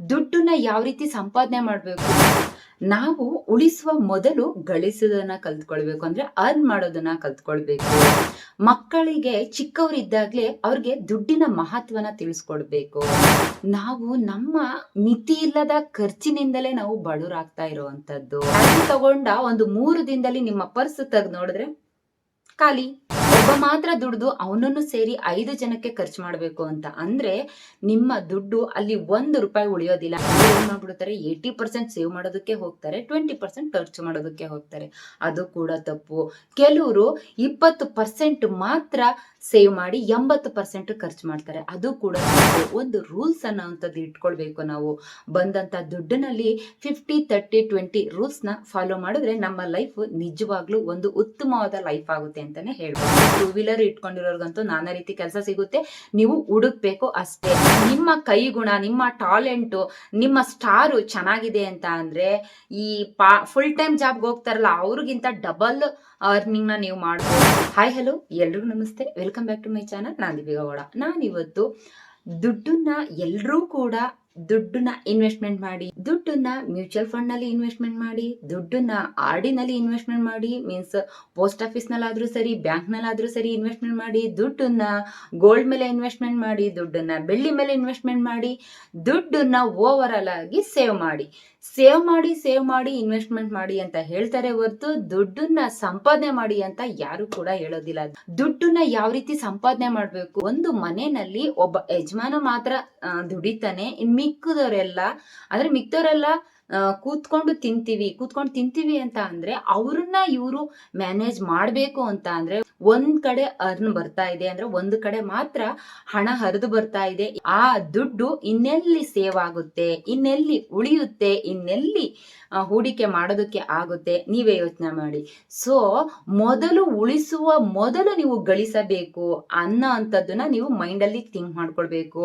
ದುಡ್ಡನ್ನ ಯಾವ ರೀತಿ ಸಂಪಾದನೆ ಮಾಡಬೇಕು? ನಾವು ಉಳಿಸುವ ಮೊದಲು ಗಳಿಸೋದನ್ನ ಕಲ್ತ್ಕೊಳ್ಬೇಕು. ಅಂದ್ರೆ ಅರ್ನ್ ಮಾಡೋದನ್ನ ಕಲ್ತ್ಕೊಳ್ಬೇಕು. ಮಕ್ಕಳಿಗೆ ಚಿಕ್ಕವರಿದ್ದಾಗಲೇ ಅವ್ರಿಗೆ ದುಡ್ಡಿನ ಮಹತ್ವನ ತಿಳಿಸ್ಕೊಡ್ಬೇಕು. ನಾವು ನಮ್ಮ ಮಿತಿ ಇಲ್ಲದ ಖರ್ಚಿನಿಂದಲೇ ನಾವು ಬಡವರಾಗ್ತಾ ಇರುವಂತದ್ದು ಅದನ್ನು ತಗೊಂಡ ಒಂದು ಮೂರು ದಿನದಲ್ಲಿ ನಿಮ್ಮ ಪರ್ಸ್ ತೆಗೆದು ನೋಡಿದ್ರೆ ಖಾಲಿ. ಒಬ್ಬ ಮಾತ್ರ ದುಡ್ದು ಅವನನ್ನು ಸೇರಿ ಐದು ಜನಕ್ಕೆ ಖರ್ಚು ಮಾಡಬೇಕು ಅಂತ ಅಂದ್ರೆ ನಿಮ್ಮ ದುಡ್ಡು ಅಲ್ಲಿ ಒಂದು ರೂಪಾಯಿ ಉಳಿಯೋದಿಲ್ಲ. ಏನ್ ಮಾಡ್ಬಿಡ್ತಾರೆ? ಏಯ್ಟಿ ಪರ್ಸೆಂಟ್ ಸೇವ್ ಮಾಡೋದಕ್ಕೆ ಹೋಗ್ತಾರೆ, ಟ್ವೆಂಟಿ ಪರ್ಸೆಂಟ್ ಖರ್ಚು ಮಾಡೋದಕ್ಕೆ ಹೋಗ್ತಾರೆ. ಅದು ಕೂಡ ತಪ್ಪು. ಕೆಲವರು ಇಪ್ಪತ್ತು ಪರ್ಸೆಂಟ್ ಮಾತ್ರ ಸೇವ್ ಮಾಡಿ ಎಂಬತ್ತು ಪರ್ಸೆಂಟ್ ಖರ್ಚು ಮಾಡ್ತಾರೆ. ಅದು ಕೂಡ ಒಂದು ರೂಲ್ಸ್ ಅನ್ನೋಂಥದ್ದು ಇಟ್ಕೊಳ್ಬೇಕು ನಾವು. ಬಂದಂತ ದುಡ್ಡಿನಲ್ಲಿ ಫಿಫ್ಟಿ ತರ್ಟಿ ಟ್ವೆಂಟಿ ರೂಲ್ಸ್ನ ಫಾಲೋ ಮಾಡಿದ್ರೆ ನಮ್ಮ ಲೈಫ್ ನಿಜವಾಗ್ಲೂ ಒಂದು ಉತ್ತಮವಾದ ಲೈಫ್ ಆಗುತ್ತೆ ಅಂತಾನೆ ಹೇಳ್ಬೋದು. ಟೂ ವೀಲರ್ ಇಟ್ಕೊಂಡಿರೋರ್ಗಂತೂ ನಾನಾ ರೀತಿ ಕೆಲಸ ಸಿಗುತ್ತೆ. ನೀವು ಹುಡುಕ್ಬೇಕು ಅಷ್ಟೇ. ನಿಮ್ಮ ಕೈಗುಣ ನಿಮ್ಮ ಟಾಲೆಂಟು, ನಿಮ್ಮ ಸ್ಟಾರು ಚೆನ್ನಾಗಿದೆ ಅಂತ ಅಂದರೆ ಈ ಪಾ ಫುಲ್ ಟೈಮ್ ಜಾಬ್ಗೆ ಹೋಗ್ತಾರಲ್ಲ, ಅವ್ರಿಗಿಂತ ಡಬಲ್ ಅರ್ನಿಂಗ್ನ ನೀವು ಮಾಡ್ಬೋದು. ಹಾಯ್ ಹಲೋ ಎಲ್ರಿಗೂ ನಮಸ್ತೆ. Welcome back to my channel ನಾನು ದೀಪಿಕಾ ಗೌಡ ನಾನಿವತ್ತು ದುಡ್ಡನ್ನ ಎಲ್ಲರೂ ಕೂಡ ದುಡ್ಡನ್ನ ಇನ್ವೆಸ್ಟ್ಮೆಂಟ್ ಮಾಡಿ, ದುಡ್ಡನ್ನ ಮ್ಯೂಚುವಲ್ ಫಂಡ್ನಲ್ಲಿ ಇನ್ವೆಸ್ಟ್ಮೆಂಟ್ ಮಾಡಿ, ದುಡ್ಡನ್ನ ಆರ್ ಡಿ ನಲ್ಲಿ ಇನ್ವೆಸ್ಟ್ಮೆಂಟ್ ಮಾಡಿ ಮೀನ್ಸ್ ಪೋಸ್ಟ್ ಆಫೀಸ್ ನಲ್ಲಾದ್ರೂ ಸರಿ ಬ್ಯಾಂಕ್ ನಲ್ಲಾದ್ರೂ ಸರಿ ಇನ್ವೆಸ್ಟ್ಮೆಂಟ್ ಮಾಡಿ, ದುಡ್ಡನ್ನ ಗೋಲ್ಡ್ ಮೇಲೆ ಇನ್ವೆಸ್ಟ್ಮೆಂಟ್ ಮಾಡಿ, ದುಡ್ಡನ್ನ ಬೆಳ್ಳಿ ಮೇಲೆ ಇನ್ವೆಸ್ಟ್ಮೆಂಟ್ ಮಾಡಿ, ದುಡ್ಡನ್ನ ಓವರ್ ಆಲ್ ಆಗಿ ಸೇವ್ ಮಾಡಿ. ಸೇವ್ ಮಾಡಿ ಸೇವ್ ಮಾಡಿ ಇನ್ವೆಸ್ಟ್ಮೆಂಟ್ ಮಾಡಿ ಅಂತ ಹೇಳ್ತಾರೆ ಹೊರತು ದುಡ್ಡನ್ನ ಸಂಪಾದನೆ ಮಾಡಿ ಅಂತ ಯಾರು ಕೂಡ ಹೇಳೋದಿಲ್ಲ. ದುಡ್ಡನ್ನ ಯಾವ ರೀತಿ ಸಂಪಾದನೆ ಮಾಡಬೇಕು? ಒಂದು ಮನೆಯಲ್ಲಿ ಒಬ್ಬ ಯಜಮಾನ ಮಾತ್ರ ದುಡಿತಾನೆ, ಇನ್ ಮಿಕ್ಕದವರೆಲ್ಲ ಅಂದ್ರೆ ಮಿಕ್ಕದವರೆಲ್ಲ ಕೂತ್ಕೊಂಡು ತಿಂತೀವಿ. ಕೂತ್ಕೊಂಡು ತಿಂತೀವಿ ಅಂತ ಅಂದ್ರೆ ಅವ್ರನ್ನ ಇವರು ಮ್ಯಾನೇಜ್ ಮಾಡಬೇಕು ಅಂತ ಅಂದ್ರೆ ಒಂದ್ ಕಡೆ ಅರ್ನ್ ಬರ್ತಾ ಇದೆ ಅಂದ್ರೆ ಒಂದ್ ಕಡೆ ಮಾತ್ರ ಹಣ ಹರಿದು ಬರ್ತಾ ಇದೆ. ಆ ದುಡ್ಡು ಇನ್ನೆಲ್ಲಿ ಸೇವ್ ಆಗುತ್ತೆ, ಇನ್ನೆಲ್ಲಿ ಉಳಿಯುತ್ತೆ, ಇನ್ನೆಲ್ಲಿ ಹೂಡಿಕೆ ಮಾಡೋದಕ್ಕೆ ಆಗುತ್ತೆ ನೀವೇ ಯೋಚನೆ ಮಾಡಿ. ಸೊ ಮೊದಲು ಉಳಿಸುವ ಮೊದಲು ನೀವು ಗಳಿಸಬೇಕು ಅನ್ನೋ ಅಂಥದ್ದನ್ನ ನೀವು ಮೈಂಡಲ್ಲಿ ಥಿಂಕ್ ಮಾಡ್ಕೊಳ್ಬೇಕು.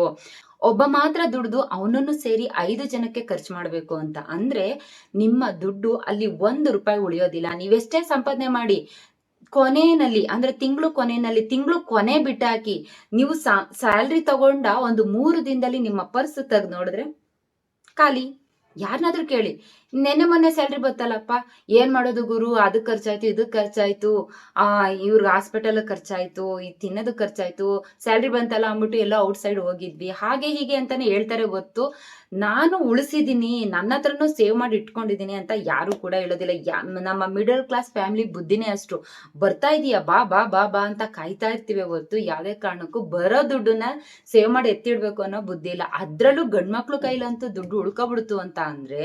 ಒಬ್ಬ ಮಾತ್ರ ದುಡ್ದು ಅವನನ್ನು ಸೇರಿ ಐದು ಜನಕ್ಕೆ ಖರ್ಚು ಮಾಡಬೇಕು ಅಂತ ಅಂದ್ರೆ ನಿಮ್ಮ ದುಡ್ಡು ಅಲ್ಲಿ ಒಂದು ರೂಪಾಯಿ ಉಳಿಯೋದಿಲ್ಲ. ನೀವೆಷ್ಟೇ ಸಂಪಾದನೆ ಮಾಡಿ ಕೊನೆಯಲ್ಲಿ ಅಂದ್ರೆ ತಿಂಗಳು ಕೊನೆಯಲ್ಲಿ ತಿಂಗಳು ಕೊನೆ ಬಿಟ್ಟಾಕಿ ನೀವು ಸ್ಯಾಲ್ರಿ ತಗೊಂಡ ಒಂದು ಮೂರು ದಿನದಲ್ಲಿ ನಿಮ್ಮ ಪರ್ಸ್ ತೆಗೆದು ನೋಡಿದ್ರೆ ಖಾಲಿ. ಯಾರನ್ನಾದ್ರೂ ಕೇಳಿ. ನೆನ್ನೆ ಮೊನ್ನೆ ಸ್ಯಾಲ್ರಿ ಬತ್ತಲ್ಲಪ್ಪ. ಏನ್ ಮಾಡೋದು ಗುರು? ಅದಕ್ಕೆ ಖರ್ಚಾಯ್ತು, ಇದಕ್ ಖರ್ಚಾಯ್ತು. ಆ, ಇವ್ರಿಗೆ ಹಾಸ್ಪಿಟಲ್ ಖರ್ಚಾಯ್ತು, ಈ ತಿನ್ನೋದು ಖರ್ಚಾಯ್ತು. ಸ್ಯಾಲ್ರಿ ಬಂತಲ್ಲ ಅಂದ್ಬಿಟ್ಟು ಎಲ್ಲ ಔಟ್ ಸೈಡ್ ಹೋಗಿದ್ವಿ. ಹಾಗೆ ಹೀಗೆ ಅಂತಾನೆ ಹೇಳ್ತಾರೆ ಗೊತ್ತು. ನಾನು ಉಳಿಸಿದೀನಿ, ನನ್ನ ಹತ್ರನೂ ಸೇವ್ ಮಾಡಿ ಇಟ್ಕೊಂಡಿದೀನಿ ಅಂತ ಯಾರು ಕೂಡ ಹೇಳೋದಿಲ್ಲ. ನಮ್ಮ ಮಿಡಲ್ ಕ್ಲಾಸ್ ಫ್ಯಾಮಿಲಿ ಬುದ್ಧಿನೇ ಅಷ್ಟು. ಬರ್ತಾ ಇದೀಯ? ಬಾ ಬಾ ಬಾ ಬಾ ಅಂತ ಕಾಯ್ತಾ ಇರ್ತೀವಿ ಹೊತ್ತು ಯಾವುದೇ ಕಾರಣಕ್ಕೂ ಬರೋ ದುಡ್ಡನ್ನ ಸೇವ್ ಮಾಡಿ ಎತ್ತಿಡ್ಬೇಕು ಅನ್ನೋ ಬುದ್ಧಿ ಇಲ್ಲ. ಅದ್ರಲ್ಲೂ ಗಂಡ್ಮಕ್ಳು ಕೈಲಂತೂ ದುಡ್ಡು ಉಳ್ಕೊಬಿಡ್ತು ಅಂತ ಅಂದ್ರೆ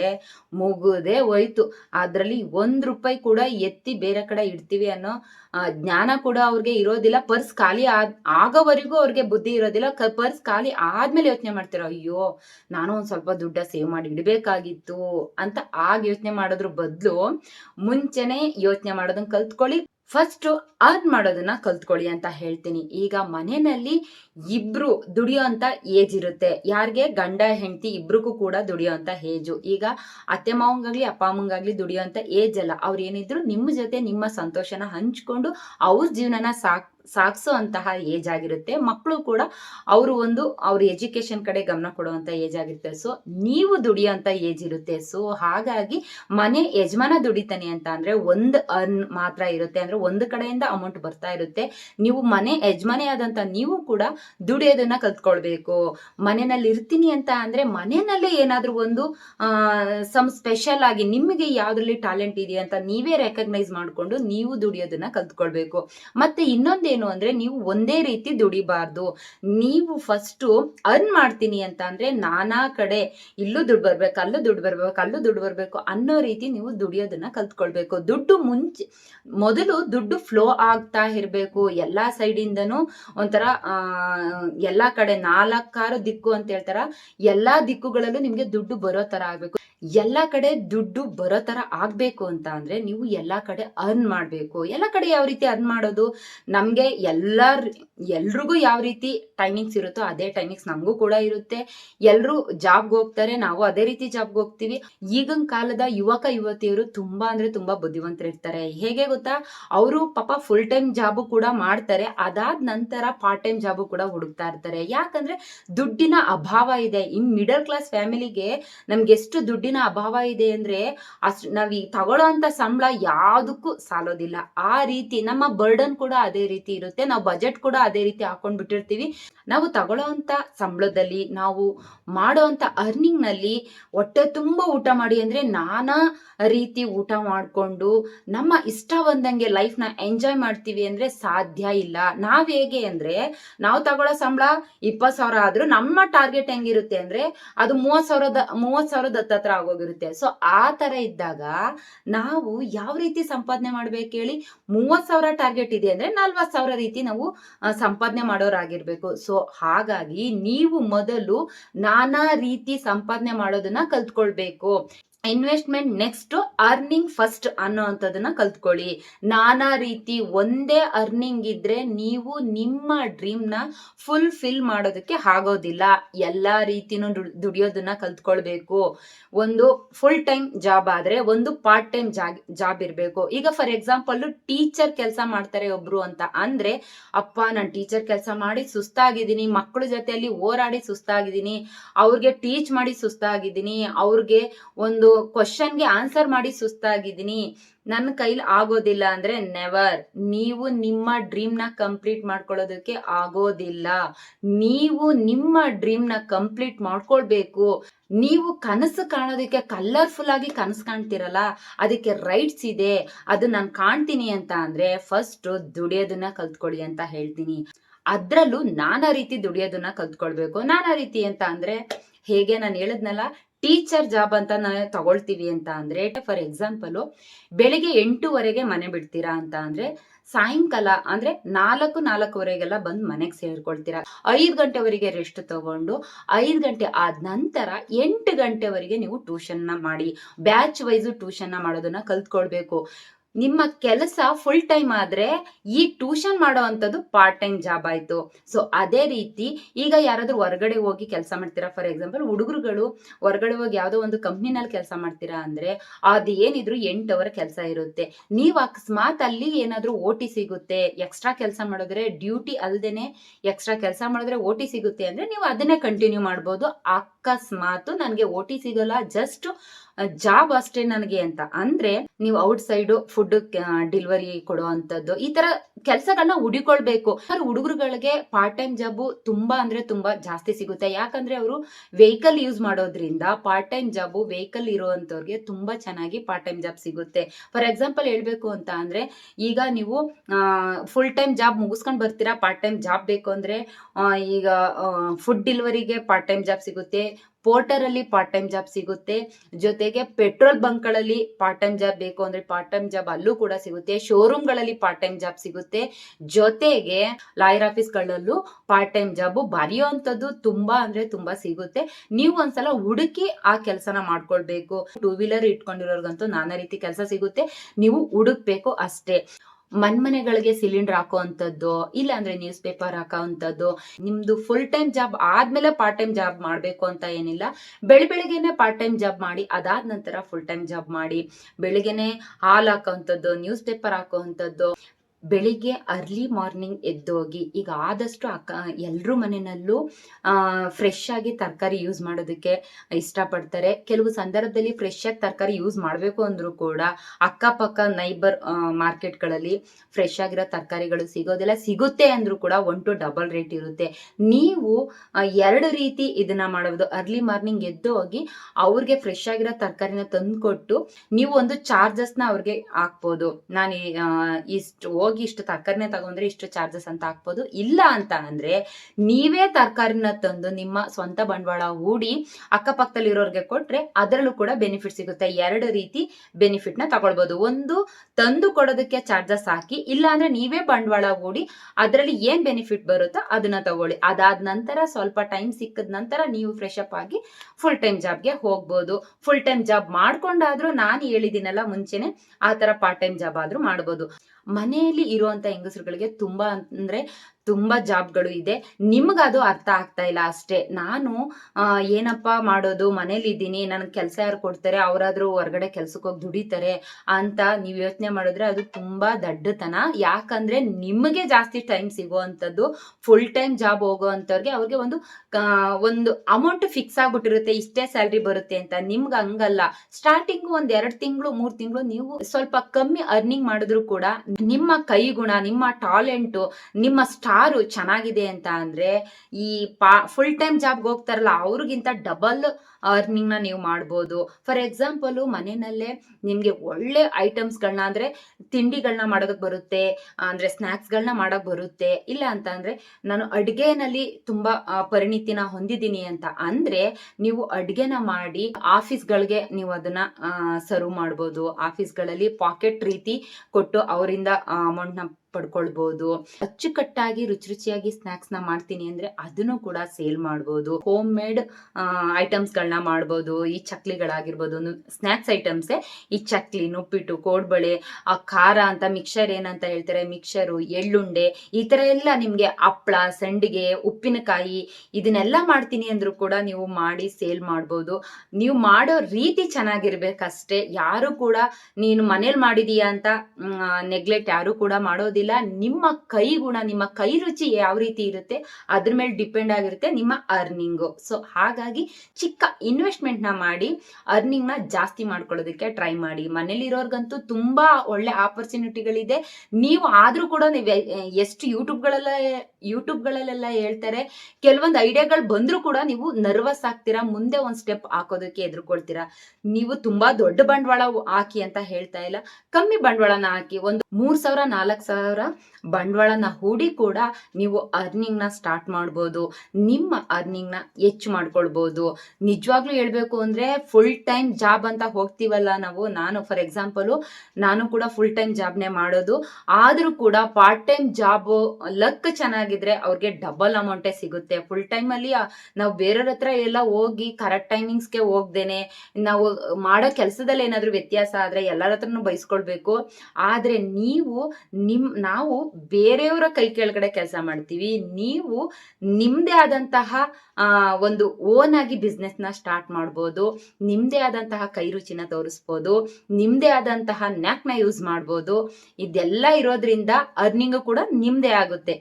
ಮುಗುದೇ ಹೋಯ್ತು. ಅದ್ರಲ್ಲಿ ಒಂದ್ ರೂಪಾಯಿ ಕೂಡ ಎತ್ತಿ ಬೇರೆ ಕಡೆ ಇಡ್ತೀವಿ ಅನ್ನೋ ಜ್ಞಾನ ಕೂಡ ಅವ್ರಿಗೆ ಇರೋದಿಲ್ಲ. ಪರ್ಸ್ ಖಾಲಿ ಆದ, ಆಗೋವರೆಗೂ ಅವ್ರಿಗೆ ಬುದ್ಧಿ ಇರೋದಿಲ್ಲ. ಪರ್ಸ್ ಖಾಲಿ ಆದ್ಮೇಲೆ ಯೋಚನೆ ಮಾಡ್ತಿರೋ, ಅಯ್ಯೋ, ನಾನು ಒಂದ್ ಸ್ವಲ್ಪ ದುಡ್ಡ ಸೇವ್ ಮಾಡಿ ಇಡಬೇಕಾಗಿತ್ತು ಅಂತ ಆಗ ಯೋಚನೆ ಮಾಡೋದ್ರ ಬದಲು ಮುಂಚೆನೆ ಯೋಚನೆ ಮಾಡೋದನ್ನ ಕಲ್ತ್ಕೊಳ್ಳಿ. ಫಸ್ಟ್ ಅರ್ನ್ ಮಾಡೋದನ್ನ ಕಲ್ತ್ಕೊಳ್ಳಿ ಅಂತ ಹೇಳ್ತೀನಿ. ಈಗ ಮನೆಯಲ್ಲಿ ಇಬ್ರು ದುಡಿಯೋ ಅಂತ ಏಜ್ ಇರುತ್ತೆ. ಯಾರಿಗೆ? ಗಂಡ, ಹೆಂಡತಿ ಇಬ್ರಿಗೂ ಕೂಡ ದುಡಿಯೋ ಅಂತ ಏಜು ಈಗ ಅತ್ತೆ ಮಾವಂಗಾಗ್ಲಿ, ಅಪ್ಪ ಅಮ್ಮಂಗಾಗ್ಲಿ ದುಡಿಯೋ ಅಂತ ಏಜ್ ಅಲ್ಲ. ಅವ್ರು ಏನಿದ್ರು ನಿಮ್ಮ ಜೊತೆ ನಿಮ್ಮ ಸಂತೋಷನ ಹಂಚ್ಕೊಂಡು ಅವ್ರ ಜೀವನನ ಸಾಕ್ ಸಾಕ್ಸೋ ಅಂತಹ ಏಜ್ ಆಗಿರುತ್ತೆ. ಮಕ್ಕಳು ಕೂಡ ಅವರು ಒಂದು ಅವ್ರ ಎಜುಕೇಶನ್ ಕಡೆ ಗಮನ ಕೊಡುವಂತ ಏಜ್ ಆಗಿರುತ್ತೆ ಸೊ ನೀವು ದುಡಿಯೋ ಅಂತ ಏಜ್ ಇರುತ್ತೆ. ಸೊ ಹಾಗಾಗಿ ಮನೆ ಯಜಮಾನ ದುಡಿತಾನೆ ಅಂತ ಅಂದ್ರೆ ಒಂದು ಅರ್ನ್ ಮಾತ್ರ ಇರುತ್ತೆ. ಅಂದ್ರೆ ಒಂದು ಕಡೆಯಿಂದ ಅಮೌಂಟ್ ಬರ್ತಾ ಇರುತ್ತೆ. ನೀವು ಮನೆ ಯಜಮಾನಿ ಆದಂತ ನೀವು ಕೂಡ ದುಡಿಯೋದನ್ನ ಕಲ್ತ್ಕೊಳ್ಬೇಕು. ಮನೆಯಲ್ಲಿ ಇರ್ತೀನಿ ಅಂತ ಅಂದ್ರೆ ಮನೆಯಲ್ಲೇ ಏನಾದ್ರೂ ಒಂದು ಸಮ್ ಸ್ಪೆಷಲ್ ಆಗಿ ನಿಮಗೆ ಯಾವ್ದ್ರಲ್ಲಿ ಟ್ಯಾಲೆಂಟ್ ಇದೆಯಾ ಅಂತ ನೀವೇ ರೆಕಗ್ನೈಸ್ ಮಾಡ್ಕೊಂಡು ನೀವು ದುಡಿಯೋದನ್ನ ಕಲ್ತ್ಕೊಳ್ಬೇಕು. ಮತ್ತೆ ಇನ್ನೊಂದೇನು ಅಂದ್ರೆ ನೀವು ಒಂದೇ ರೀತಿ ದುಡಿಬಾರ್ದು. ನೀವು ಫಸ್ಟ್ ಅರ್ನ್ ಮಾಡ್ತೀನಿ ಅಂತ ಅಂದ್ರೆ ನಾನಾ ಕಡೆ ಇಲ್ಲೂ ದುಡ್ಡು ಬರ್ಬೇಕು, ಅಲ್ಲೂ ದುಡ್ಡು ಬರ್ಬೇಕು, ಅಲ್ಲೂ ದುಡ್ಡು ಬರ್ಬೇಕು ಅನ್ನೋ ರೀತಿ ನೀವು ದುಡಿಯೋದನ್ನ ಕಲ್ತ್ಕೊಳ್ಬೇಕು. ದುಡ್ಡು ಮುಂಚೆ, ಮೊದಲು ದುಡ್ಡು ಫ್ಲೋ ಆಗ್ತಾ ಇರಬೇಕು. ಎಲ್ಲಾ ಸೈಡಿಂದನೂ ಒಂಥರ ಎಲ್ಲಾ ಕಡೆ ನಾಲ್ಕಾರು ದಿಕ್ಕು ಅಂತ ಹೇಳ್ತಾರ, ಎಲ್ಲಾ ದಿಕ್ಕುಗಳಲ್ಲೂ ನಿಮ್ಗೆ ದುಡ್ಡು ಬರೋ ತರ ಆಗ್ಬೇಕು. ಎಲ್ಲಾ ಕಡೆ ದುಡ್ಡು ಬರೋ ತರ ಆಗ್ಬೇಕು ಅಂತ ಅಂದ್ರೆ ನೀವು ಎಲ್ಲಾ ಕಡೆ ಅರ್ನ್ ಮಾಡ್ಬೇಕು. ಎಲ್ಲಾ ಕಡೆ ಯಾವ ರೀತಿ ಅರ್ನ್ ಮಾಡೋದು? ನಮ್ಗೆ ಎಲ್ಲಾರ್, ಎಲ್ರಿಗೂ ಯಾವ ರೀತಿ ಟೈಮಿಂಗ್ಸ್ ಇರುತ್ತೋ ಅದೇ ಟೈಮಿಂಗ್ಸ್ ನಮಗೂ ಕೂಡ ಇರುತ್ತೆ. ಎಲ್ಲರೂ ಜಾಬ್ಗೆ ಹೋಗ್ತಾರೆ, ನಾವು ಅದೇ ರೀತಿ ಜಾಬ್ಗೆ ಹೋಗ್ತೀವಿ. ಈಗಿನ ಕಾಲದ ಯುವಕ, ಯುವತಿಯರು ತುಂಬಾ ಅಂದ್ರೆ ತುಂಬಾ ಬುದ್ಧಿವಂತರಿರ್ತಾರೆ. ಹೇಗೆ ಗೊತ್ತಾ? ಅವರು ಪಾಪ ಫುಲ್ ಟೈಮ್ ಜಾಬ್ ಕೂಡ ಮಾಡ್ತಾರೆ, ಅದಾದ ನಂತರ ಪಾರ್ಟ್ ಟೈಮ್ ಜಾಬ್ ಕೂಡ ಹುಡುಕ್ತಾ ಇರ್ತಾರೆ. ಯಾಕಂದ್ರೆ ದುಡ್ಡಿನ ಅಭಾವ ಇದೆ. ಇನ್ ಮಿಡಲ್ ಕ್ಲಾಸ್ ಫ್ಯಾಮಿಲಿಗೆ ನಮ್ಗೆ ಎಷ್ಟು ದುಡ್ಡಿನ ಅಭಾವ ಇದೆ ಅಂದ್ರೆ ಅಷ್ಟು ನಾವ್ ಈ ತಗೊಳ್ಳೋ ಸಂಬಳ ಯಾವ್ದಕ್ಕೂ ಸಾಲೋದಿಲ್ಲ. ಆ ರೀತಿ ನಮ್ಮ ಬರ್ಡನ್ ಕೂಡ ಅದೇ ರೀತಿ ಇರುತ್ತೆ. ನಾವು ಬಜೆಟ್ ಕೂಡ ಅದೇ ರೀತಿ ಹಾಕೊಂಡ್ ಬಿಟ್ಟಿರ್ತೀವಿ. ನಾವು ತಗೊಳ್ಳೋ ಅಂತ ಸಂಬಳದಲ್ಲಿ, ನಾವು ಮಾಡೋ ಅಂತ ಅರ್ನಿಂಗ್ನಲ್ಲಿ ಹೊಟ್ಟೆ ತುಂಬ ಊಟ ಮಾಡಿ ಅಂದ್ರೆ ನಾನಾ ರೀತಿ ಊಟ ಮಾಡ್ಕೊಂಡು ನಮ್ಮ ಇಷ್ಟ ಬಂದಂಗೆ ಲೈಫ್ನ ಎಂಜಾಯ್ ಮಾಡ್ತೀವಿ ಅಂದ್ರೆ ಸಾಧ್ಯ ಇಲ್ಲ. ನಾವ್ ಹೇಗೆ ಅಂದ್ರೆ ನಾವು ತಗೊಳ್ಳೋ ಸಂಬಳ ಇಪ್ಪತ್ ಸಾವಿರ ಆದ್ರೂ ನಮ್ಮ ಟಾರ್ಗೆಟ್ ಹೆಂಗಿರುತ್ತೆ ಅಂದ್ರೆ ಅದು ಮೂವತ್ ಸಾವಿರದ ಮೂವತ್ ಸಾವಿರದ ಹತ್ತತ್ರ ಆಗೋಗಿರುತ್ತೆ. ಸೊ ಆ ತರ ಇದ್ದಾಗ ನಾವು ಯಾವ ರೀತಿ ಸಂಪಾದನೆ ಮಾಡ್ಬೇಕು ಹೇಳಿ? ಮೂವತ್ ಸಾವಿರ ಟಾರ್ಗೆಟ್ ಇದೆ ಅಂದ್ರೆ ನಲ್ವತ್ ಸಾವಿರ ರೀತಿ ನಾವು ಸಂಪಾದನೆ ಮಾಡೋರಾಗಿರ್ಬೇಕು. ಸೊ ಹಾಗಾಗಿ ನೀವು ಮೊದಲು ನಾನಾ ರೀತಿ ಸಂಪಾದನೆ ಮಾಡೋದನ್ನ ಕಲ್ತ್ಕೊಳ್ಬೇಕು. ಇನ್ವೆಸ್ಟ್ಮೆಂಟ್ ನೆಕ್ಸ್ಟ್ ಅರ್ನಿಂಗ್ ಫಸ್ಟ್ ಅನ್ನೋವಂಥದ್ದನ್ನ ಕಲ್ತ್ಕೊಳ್ಳಿ. ನಾನಾ ರೀತಿ ಒಂದೇ ಅರ್ನಿಂಗ್ ಇದ್ರೆ ನೀವು ನಿಮ್ಮ ಡ್ರೀಮ್ನ ಫುಲ್ ಫಿಲ್ ಮಾಡೋದಕ್ಕೆ ಆಗೋದಿಲ್ಲ. ಎಲ್ಲಾ ರೀತಿನೂ ದುಡ್- ದುಡಿಯೋದನ್ನ ಕಲ್ತ್ಕೊಳ್ಬೇಕು. ಒಂದು ಫುಲ್ ಟೈಮ್ ಜಾಬ್ ಆದ್ರೆ ಒಂದು ಪಾರ್ಟ್ ಟೈಮ್ ಜಾಬ್ ಇರಬೇಕು. ಈಗ ಫಾರ್ ಎಕ್ಸಾಂಪಲ್ ಟೀಚರ್ ಕೆಲಸ ಮಾಡ್ತಾರೆ ಒಬ್ರು ಅಂತ ಅಂದ್ರೆ, ಅಪ್ಪ ನಾನು ಟೀಚರ್ ಕೆಲಸ ಮಾಡಿ ಸುಸ್ತಾಗಿದ್ದೀನಿ ಮಕ್ಕಳ ಜೊತೆಯಲ್ಲಿ ಹೋರಾಡಿ ಸುಸ್ತಾಗಿದ್ದೀನಿ, ಅವ್ರಿಗೆ ಟೀಚ್ ಮಾಡಿ ಸುಸ್ತಾಗಿದ್ದೀನಿ, ಅವ್ರಿಗೆ ಒಂದು ಕ್ವಶನ್ಗೆ ಆನ್ಸರ್ ಮಾಡಿ ಸುಸ್ತಾಗಿದ್ದೀನಿ. ನನ್ನ ಕೈಲಿ ಆಗೋದಿಲ್ಲ ಅಂದ್ರೆ ನೆವರ್ ನೀವು ನಿಮ್ಮ ಡ್ರೀಮ್ನ ಕಂಪ್ಲೀಟ್ ಮಾಡ್ಕೊಳ್ಳೋದಕ್ಕೆ ಆಗೋದಿಲ್ಲ. ನೀವು ನಿಮ್ಮ ಡ್ರೀಮ್ನ ಕಂಪ್ಲೀಟ್ ಮಾಡ್ಕೊಳ್ಬೇಕು. ನೀವು ಕನಸು ಕಾಣೋದಕ್ಕೆ ಕಲರ್ಫುಲ್ ಆಗಿ ಕನಸು ಕಾಣ್ತಿರಲ್ಲ, ಅದಕ್ಕೆ ರೈಟ್ಸ್ ಇದೆ. ಅದು ನಾನು ಕಾಣ್ತೀನಿ ಅಂತ ಅಂದ್ರೆ ಫಸ್ಟ್ ದುಡಿಯೋದನ್ನ ಕಲ್ತ್ಕೊಳ್ಳಿ ಅಂತ ಹೇಳ್ತೀನಿ. ಅದ್ರಲ್ಲೂ ನಾನಾ ರೀತಿ ದುಡಿಯೋದನ್ನ ಕಲ್ತ್ಕೊಳ್ಬೇಕು. ನಾನಾ ರೀತಿ ಅಂತ ಅಂದ್ರೆ, ಹೇಗೆ ನಾನು ಹೇಳದ್ನಲ್ಲ ಟೀಚರ್ ಜಾಬ್ ಅಂತ ನಾವು ತಗೊಳ್ತೀವಿ ಅಂತ ಅಂದ್ರೆ ಫಾರ್ ಎಕ್ಸಾಂಪಲ್ ಬೆಳಿಗ್ಗೆ ಎಂಟೂವರೆಗೆ ಮನೆ ಬಿಡ್ತೀರಾ ಅಂತ ಅಂದ್ರೆ, ಸಾಯಂಕಾಲ ಅಂದ್ರೆ ನಾಲ್ಕು ನಾಲ್ಕುವರೆಗೆಲ್ಲ ಬಂದು ಮನೆಗೆ ಸೇರ್ಕೊಳ್ತೀರಾ. ಐದು ಗಂಟೆವರೆಗೆ ರೆಸ್ಟ್ ತಗೊಂಡು, ಐದು ಗಂಟೆ ಆದ ನಂತರ ಎಂಟು ಗಂಟೆವರೆಗೆ ನೀವು ಟ್ಯೂಷನ್ನ ಮಾಡಿ ಬ್ಯಾಚ್ ವೈಸು ಟ್ಯೂಷನ್ ಮಾಡೋದನ್ನ ಕಲ್ತ್ಕೊಳ್ಬೇಕು. ನಿಮ್ಮ ಕೆಲಸ ಫುಲ್ ಟೈಮ್ ಆದ್ರೆ ಈ ಟ್ಯೂಷನ್ ಮಾಡೋ ಅಂತದ್ದು ಪಾರ್ಟ್ ಟೈಮ್ ಜಾಬ್ ಆಯ್ತು. ಸೊ ಅದೇ ರೀತಿ ಈಗ ಯಾರಾದ್ರೂ ಹೊರಗಡೆ ಹೋಗಿ ಕೆಲಸ ಮಾಡ್ತೀರಾ? ಫಾರ್ ಎಕ್ಸಾಂಪಲ್ ಹುಡುಗರುಗಳು ಹೊರಗಡೆ ಹೋಗಿ ಯಾವುದೋ ಒಂದು ಕಂಪ್ನಿನಲ್ಲಿ ಕೆಲಸ ಮಾಡ್ತೀರಾ ಅಂದ್ರೆ ಅದು ಏನಿದ್ರು ಎಂಟು ಅವರ್ ಕೆಲಸ ಇರುತ್ತೆ. ನೀವು ಅಕಸ್ಮಾತ್ ಅಲ್ಲಿ ಏನಾದ್ರೂ ಓ ಟಿ ಸಿಗುತ್ತೆ ಎಕ್ಸ್ಟ್ರಾ ಕೆಲಸ ಮಾಡಿದ್ರೆ ಡ್ಯೂಟಿ ಅಲ್ದೇನೆ ಎಕ್ಸ್ಟ್ರಾ ಕೆಲಸ ಮಾಡಿದ್ರೆ ಓ ಟಿ ಸಿಗುತ್ತೆ ಅಂದ್ರೆ ನೀವು ಅದನ್ನೇ ಕಂಟಿನ್ಯೂ ಮಾಡ್ಬೋದು. ಅಕಸ್ಮಾತ್ ನನಗೆ ಓ ಟಿ ಸಿಗಲ್ಲ ಜಸ್ಟ್ ಜಾಬ್ ಅಷ್ಟೇ ನನಗೆ ಅಂತ. ಅಂದ್ರೆ ನೀವು ಔಟ್ ಸೈಡ್ ಫುಡ್ ಡೆಲಿವರಿ ಕೊಡೋ ಅಂಥದ್ದು ಈ ತರ ಕೆಲಸಗಳನ್ನ ಹುಡಿಕೊಳ್ಬೇಕು. ಹುಡುಗರುಗಳಿಗೆ ಪಾರ್ಟ್ ಟೈಮ್ ಜಾಬ್ ತುಂಬಾ ಅಂದ್ರೆ ತುಂಬಾ ಜಾಸ್ತಿ ಸಿಗುತ್ತೆ. ಯಾಕಂದ್ರೆ ಅವರು ವೆಹಿಕಲ್ ಯೂಸ್ ಮಾಡೋದ್ರಿಂದ ಪಾರ್ಟ್ ಟೈಮ್ ಜಾಬ್ ವೆಹಿಕಲ್ ಇರುವಂತವ್ರಿಗೆ ತುಂಬಾ ಚೆನ್ನಾಗಿ ಪಾರ್ಟ್ ಟೈಮ್ ಜಾಬ್ ಸಿಗುತ್ತೆ. ಫಾರ್ ಎಕ್ಸಾಂಪಲ್ ಹೇಳ್ಬೇಕು ಅಂತ ಅಂದ್ರೆ, ಈಗ ನೀವು ಫುಲ್ ಟೈಮ್ ಜಾಬ್ ಮುಗಿಸ್ಕೊಂಡು ಬರ್ತೀರಾ ಪಾರ್ಟ್ ಟೈಮ್ ಜಾಬ್ ಬೇಕು ಅಂದ್ರೆ ಈಗ ಫುಡ್ ಡೆಲಿವರಿಗೆ ಪಾರ್ಟ್ ಟೈಮ್ ಜಾಬ್ ಸಿಗುತ್ತೆ. ಪೋರ್ಟರ್ ಅಲ್ಲಿ ಪಾರ್ಟ್ ಟೈಮ್ ಜಾಬ್ ಸಿಗುತ್ತೆ. ಜೊತೆಗೆ ಪೆಟ್ರೋಲ್ ಬಂಕ್ಗಳಲ್ಲಿ ಪಾರ್ಟ್ ಟೈಮ್ ಜಾಬ್ ಬೇಕು ಅಂದ್ರೆ ಪಾರ್ಟ್ ಟೈಮ್ ಜಾಬ್ ಅಲ್ಲೂ ಕೂಡ ಸಿಗುತ್ತೆ. ಶೋರೂಮ್ಗಳಲ್ಲಿ ಪಾರ್ಟ್ ಟೈಮ್ ಜಾಬ್ ಸಿಗುತ್ತೆ. ಜೊತೆಗೆ ಲಾಯರ್ ಆಫೀಸ್ ಗಳಲ್ಲೂ ಪಾರ್ಟ್ ಟೈಮ್ ಜಾಬ್ ಬರೆಯುವಂತದ್ದು ತುಂಬಾ ಅಂದ್ರೆ ತುಂಬಾ ಸಿಗುತ್ತೆ. ನೀವು ಒಂದ್ಸಲ ಹುಡುಕಿ ಆ ಕೆಲಸನ ಮಾಡ್ಕೊಳ್ಬೇಕು. ಟೂ ವೀಲರ್ ಇಟ್ಕೊಂಡಿರೋರ್ಗಂತೂ ನಾನಾ ರೀತಿ ಕೆಲಸ ಸಿಗುತ್ತೆ. ನೀವು ಹುಡುಕ್ಬೇಕು ಅಷ್ಟೇ. ಮನ್ಮನೆಗಳಿಗೆ ಸಿಲಿಂಡರ್ ಹಾಕೋ ಅಂತದ್ದು ಇಲ್ಲ ಅಂದ್ರೆ ನ್ಯೂಸ್ ಪೇಪರ್ ಹಾಕೋ ಅಂತದ್ದು ನಿಮ್ದು ಫುಲ್ ಟೈಮ್ ಜಾಬ್ ಆದ್ಮೇಲೆ ಪಾರ್ಟ್ ಟೈಮ್ ಜಾಬ್ ಮಾಡಬೇಕು ಅಂತ ಏನಿಲ್ಲ. ಬೆಳಿ ಬೆಳಿಗ್ಗೆನೆ ಪಾರ್ಟ್ ಟೈಮ್ ಜಾಬ್ ಮಾಡಿ, ಅದಾದ ನಂತರ ಫುಲ್ ಟೈಮ್ ಜಾಬ್ ಮಾಡಿ, ಬೆಳಿಗ್ಗೆನೆ ಹಾಲು ಹಾಕೋವಂಥದ್ದು ನ್ಯೂಸ್ ಪೇಪರ್ ಹಾಕೋವಂಥದ್ದು ಬೆಳಿಗ್ಗೆ ಅರ್ಲಿ ಮಾರ್ನಿಂಗ್ ಎದ್ದೋಗಿ, ಈಗ ಆದಷ್ಟು ಅಕ್ಕ ಎಲ್ಲರೂ ಮನೆಯಲ್ಲೂ ಫ್ರೆಶ್ ಆಗಿ ತರಕಾರಿ ಯೂಸ್ ಮಾಡೋದಕ್ಕೆ ಇಷ್ಟಪಡ್ತಾರೆ. ಕೆಲವು ಸಂದರ್ಭದಲ್ಲಿ ಫ್ರೆಶ್ ಆಗಿ ತರಕಾರಿ ಯೂಸ್ ಮಾಡಬೇಕು ಅಂದರೂ ಕೂಡ ಅಕ್ಕಪಕ್ಕ ನೈಬರ್ ಮಾರ್ಕೆಟ್ಗಳಲ್ಲಿ ಫ್ರೆಶ್ ಆಗಿರೋ ತರಕಾರಿಗಳು ಸಿಗೋದಿಲ್ಲ. ಸಿಗುತ್ತೆ ಅಂದರೂ ಕೂಡ ಒನ್ ಟು ಡಬಲ್ ರೇಟ್ ಇರುತ್ತೆ. ನೀವು ಎರಡು ರೀತಿ ಇದನ್ನ ಮಾಡಬಹುದು ಅರ್ಲಿ ಮಾರ್ನಿಂಗ್ ಎದ್ದು ಹೋಗಿ ಅವ್ರಿಗೆ ಫ್ರೆಶ್ ಆಗಿರೋ ತರಕಾರಿನ ತಂದುಕೊಟ್ಟು, ನೀವು ಒಂದು ಚಾರ್ಜಸ್ನ ಅವ್ರಿಗೆ ಹಾಕ್ಬೋದು. ನಾನು ಇಷ್ಟು ಹೋಗಿ ಇಷ್ಟು ತರಕಾರಿನ ತಗೊಂಡ್ರೆ ಇಷ್ಟು ಚಾರ್ಜಸ್ ಅಂತ ಹಾಕ್ಬೋದು. ಇಲ್ಲ ಅಂತ ಅಂದ್ರೆ ನೀವೇ ತರಕಾರಿನ ತಂದು ನಿಮ್ಮ ಸ್ವಂತ ಬಂಡವಾಳ ಹೂಡಿ ಅಕ್ಕಪಕ್ಕದಲ್ಲಿ ಇರೋರ್ಗೆ ಕೊಟ್ರೆ ಅದರಲ್ಲೂ ಕೂಡ ಬೆನಿಫಿಟ್ ಸಿಗುತ್ತೆ. ಎರಡು ರೀತಿ ಬೆನಿಫಿಟ್ನ ತಗೊಳ್ಬಹುದು ಒಂದು, ತಂದು ಕೊಡೋದಕ್ಕೆ ಚಾರ್ಜಸ್ ಹಾಕಿ, ಇಲ್ಲ ಅಂದ್ರೆ ನೀವೇ ಬಂಡವಾಳ ಹೂಡಿ ಅದರಲ್ಲಿ ಏನ್ ಬೆನಿಫಿಟ್ ಬರುತ್ತೋ ಅದನ್ನ ತಗೊಳ್ಳಿ. ಅದಾದ ನಂತರ ಸ್ವಲ್ಪ ಟೈಮ್ ಸಿಕ್ಕದ ನಂತರ ನೀವು ಫ್ರೆಶ್ ಅಪ್ ಆಗಿ ಫುಲ್ ಟೈಮ್ ಜಾಬ್ಗೆ ಹೋಗ್ಬೋದು. ಫುಲ್ ಟೈಮ್ ಜಾಬ್ ಮಾಡ್ಕೊಂಡಾದ್ರೂ ನಾನು ಹೇಳಿದ್ದೀನಲ್ಲ ಮುಂಚೆನೆ, ಆ ತರ ಪಾರ್ಟ್ ಟೈಮ್ ಜಾಬ್ ಆದ್ರೂ ಮಾಡ್ಬೋದು. ಮನೆಯಲ್ಲಿ ಇರುವಂತ ಹೆಂಗಸರುಗಳಿಗೆ ತುಂಬಾ ಅಂದ್ರೆ ತುಂಬಾ ಜಾಬ್ಗಳು ಇದೆ. ನಿಮ್ಗದು ಅರ್ಥ ಆಗ್ತಾ ಇಲ್ಲ ಅಷ್ಟೇ. ನಾನು ಏನಪ್ಪ ಮಾಡೋದು ಮನೇಲಿ ಇದ್ದೀನಿ ನನಗೆ ಕೆಲಸ ಯಾರು ಕೊಡ್ತಾರೆ, ಅವರಾದರೂ ಹೊರಗಡೆ ಕೆಲ್ಸಕ್ಕೆ ಹೋಗಿ ದುಡಿತಾರೆ ಅಂತ ನೀವು ಯೋಚನೆ ಮಾಡಿದ್ರೆ ಅದು ತುಂಬಾ ದಡ್ಡತನ. ಯಾಕಂದ್ರೆ ನಿಮಗೆ ಜಾಸ್ತಿ ಟೈಮ್ ಸಿಗುವಂಥದ್ದು ಫುಲ್ ಟೈಮ್ ಜಾಬ್ ಹೋಗೋವಂಥವ್ರಿಗೆ ಅವ್ರಿಗೆ ಒಂದು ಒಂದು ಅಮೌಂಟ್ ಫಿಕ್ಸ್ ಆಗ್ಬಿಟ್ಟಿರುತ್ತೆ, ಇಷ್ಟೇ ಸ್ಯಾಲ್ರಿ ಬರುತ್ತೆ ಅಂತ. ನಿಮ್ಗೆ ಹಂಗಲ್ಲ. ಸ್ಟಾರ್ಟಿಂಗ್ ಒಂದ್ ಎರಡ್ ತಿಂಗಳು, ಮೂರ್ ತಿಂಗಳು ನೀವು ಸ್ವಲ್ಪ ಕಮ್ಮಿ ಅರ್ನಿಂಗ್ ಮಾಡಿದ್ರು ಕೂಡ ನಿಮ್ಮ ಕೈಗುಣ ನಿಮ್ಮ ಟಾಲೆಂಟು ನಿಮ್ಮ ಸ್ಟಾರು ಚೆನ್ನಾಗಿದೆ ಅಂತ ಅಂದ್ರೆ ಈ ಪಾ ಫುಲ್ ಟೈಮ್ ಜಾಬ್ಗೆ ಹೋಗ್ತಾರಲ್ಲ, ಅವ್ರಿಗಿಂತ ಡಬಲ್ ಅರ್ನಿಂಗ್ನ ನೀವು ಮಾಡ್ಬೋದು. ಫಾರ್ ಎಕ್ಸಾಂಪಲ್ ಮನೆಯಲ್ಲೇ ನಿಮ್ಗೆ ಒಳ್ಳೆ ಐಟಮ್ಸ್ಗಳನ್ನ ಅಂದ್ರೆ ತಿಂಡಿಗಳನ್ನ ಮಾಡೋದಕ್ಕೆ ಬರುತ್ತೆ, ಅಂದ್ರೆ ಸ್ನ್ಯಾಕ್ಸ್ಗಳನ್ನ ಮಾಡೋಕ್ ಬರುತ್ತೆ. ಇಲ್ಲ ಅಂತ ಅಂದ್ರೆ ನಾನು ಅಡ್ಗೆನಲ್ಲಿ ತುಂಬಾ ಪರಿಣಿತಿನ ಹೊಂದಿದ್ದೀನಿ ಅಂತ ಅಂದ್ರೆ ನೀವು ಅಡ್ಗೆನ ಮಾಡಿ ಆಫೀಸ್ಗಳಿಗೆ ನೀವು ಅದನ್ನ ಸರ್ವ್ ಮಾಡ್ಬೋದು. ಆಫೀಸ್ಗಳಲ್ಲಿ ಪಾಕೆಟ್ ರೀತಿ ಕೊಟ್ಟು ಅವರಿಂದ ಅಮೌಂಟ್ನ ಪಡ್ಕೊಳ್ಬಹುದು ಅಚ್ಚುಕಟ್ಟಾಗಿ ರುಚಿ ರುಚಿಯಾಗಿ ಸ್ನಾಕ್ಸ್ನ ಮಾಡ್ತೀನಿ ಅಂದ್ರೆ ಅದನ್ನು ಕೂಡ ಸೇಲ್ ಮಾಡ್ಬೋದು. ಹೋಮ್ ಮೇಡ್ ಐಟಮ್ಸ್ ಗಳನ್ನ ಮಾಡ್ಬೋದು. ಈ ಚಕ್ಲಿಗಳಾಗಿರ್ಬೋದು. ಸ್ನಾಕ್ಸ್ ಐಟಮ್ಸೇ ಈ ಚಕ್ಲಿ, ನುಪ್ಪಿಟ್ಟು, ಕೋಡ್ಬಳೆ, ಆ ಖಾರ ಅಂತ ಮಿಕ್ಸರ್ ಏನಂತ ಹೇಳ್ತಾರೆ? ಮಿಕ್ಸರು ಎಳ್ಳುಂಡೆ, ಈ ತರ ಎಲ್ಲ ನಿಮ್ಗೆ ಹಪ್ಳ, ಸಂಡಿಗೆ, ಉಪ್ಪಿನಕಾಯಿ ಇದನ್ನೆಲ್ಲ ಮಾಡ್ತೀನಿ ಅಂದ್ರೂ ಕೂಡ ನೀವು ಮಾಡಿ ಸೇಲ್ ಮಾಡ್ಬೋದು. ನೀವು ಮಾಡೋ ರೀತಿ ಚೆನ್ನಾಗಿರ್ಬೇಕಷ್ಟೇ. ಯಾರು ಕೂಡ ನೀನು ಮನೇಲಿ ಮಾಡಿದೀಯಾ ಅಂತ ನೆಗ್ಲೆಕ್ಟ್ ಯಾರು ಕೂಡ ಮಾಡೋದಿಲ್ಲ. ನಿಮ್ಮ ಕೈ ಗುಣ, ನಿಮ್ಮ ಕೈ ರುಚಿ ಯಾವ ರೀತಿ ಇರುತ್ತೆ, ಅದ್ರ ಮೇಲೆ ಡಿಪೆಂಡ್ ಆಗಿರುತ್ತೆ ನಿಮ್ಮ ಅರ್ನಿಂಗು ಸೊ ಹಾಗಾಗಿ ಚಿಕ್ಕ ಇನ್ವೆಸ್ಟ್ಮೆಂಟ್ನ ಮಾಡಿ ಅರ್ನಿಂಗ್ನ ಜಾಸ್ತಿ ಮಾಡ್ಕೊಳ್ಳೋದಕ್ಕೆ ಟ್ರೈ ಮಾಡಿ. ಮನೇಲಿರೋರ್ಗಂತೂ ತುಂಬಾ ಒಳ್ಳೆ ಆಪರ್ಚುನಿಟಿಗಳಿದೆ ನೀವು ಆದ್ರೂ ಕೂಡ ನೀವು, ಎಷ್ಟು ಯೂಟ್ಯೂಬ್ಗಳೆಲ್ಲ ಯೂಟ್ಯೂಬ್ಗಳಲ್ಲೆಲ್ಲ ಹೇಳ್ತಾರೆ, ಕೆಲವೊಂದು ಐಡಿಯಾಗಳು ಬಂದ್ರೂ ಕೂಡ ನೀವು ನರ್ವಸ್ ಆಗ್ತೀರಾ, ಮುಂದೆ ಒಂದ್ ಸ್ಟೆಪ್ ಹಾಕೋದಕ್ಕೆ ಎದುರ್ಕೊಳ್ತೀರಾ. ನೀವು ತುಂಬಾ ದೊಡ್ಡ ಬಂಡವಾಳ ಹಾಕಿ ಅಂತ ಹೇಳ್ತಾ ಇಲ್ಲ. ಕಮ್ಮಿ ಬಂಡವಾಳನ ಹಾಕಿ, ಒಂದು ಮೂರ್ ಸಾವಿರ ನಾಲ್ಕು ಸಾವಿರ ಬಂಡವಾಳನ ಹೂಡಿ ಕೂಡ ನೀವು ಅರ್ನಿಂಗ್ನ ಸ್ಟಾರ್ಟ್ ಮಾಡ್ಬೋದು. ನಿಮ್ಮ ನ ಹೆಚ್ಚು ಮಾಡ್ಕೊಳ್ಬೋದು. ನಿಜವಾಗ್ಲೂ ಹೇಳ್ಬೇಕು ಅಂದ್ರೆ ಫುಲ್ ಟೈಮ್ ಜಾಬ್ ಅಂತ ಹೋಗ್ತೀವಲ್ಲ ನಾವು. ನಾನು ಫಾರ್ ಎಕ್ಸಾಂಪಲ್ ನಾನು ಕೂಡ ಫುಲ್ ಟೈಮ್ ಜಾಬ್ನೇ ಮಾಡೋದು. ಆದ್ರೂ ಕೂಡ ಪಾರ್ಟ್ ಟೈಮ್ ಜಾಬ್ ಲಕ್ ಚೆನ್ನಾಗಿದ್ರೆ ಅವ್ರಿಗೆ ಡಬಲ್ ಅಮೌಂಟೇ ಸಿಗುತ್ತೆ. ಫುಲ್ ಟೈಮ್ ಅಲ್ಲಿ ಆ, ನಾವು ಬೇರೆಯವ್ರ ಹತ್ರ ಎಲ್ಲ ಹೋಗಿ ಕರೆಕ್ಟ್ ಟೈಮಿಂಗ್ಸ್ಗೆ ಹೋಗ್ದೇನೆ. ನಾವು ಮಾಡೋ ಕೆಲಸದಲ್ಲಿ ಏನಾದರೂ ವ್ಯತ್ಯಾಸ ಆದ್ರೆ ಎಲ್ಲರ ಹತ್ರನೂ ಬಯಸ್ಕೊಳ್ಬೇಕು ಆದ್ರೆ ನೀವು ನಿಮ್, ನಾವು ಬೇರೆಯವರ ಕೈ ಕೆಳಗಡೆ ಕೆಲಸ ಮಾಡ್ತೀವಿ. ನೀವು ನಿಮ್ದೇ ಆದಂತಹ ಒಂದು ಓನ್ ಆಗಿ ಬಿಸ್ನೆಸ್ನ ಸ್ಟಾರ್ಟ್ ಮಾಡ್ಬೋದು. ನಿಮ್ದೇ ಆದಂತಹ ಕೈ ರುಚಿನ ತೋರಿಸ್ಬೋದು. ನಿಮ್ದೇ ಆದಂತಹ ನ್ಯಾಕ್ನ ಯೂಸ್ ಮಾಡ್ಬೋದು. ಇದೆಲ್ಲ ಇರೋದ್ರಿಂದ ಅರ್ನಿಂಗ್ ಕೂಡ ನಿಮ್ದೇ ಆಗುತ್ತೆ.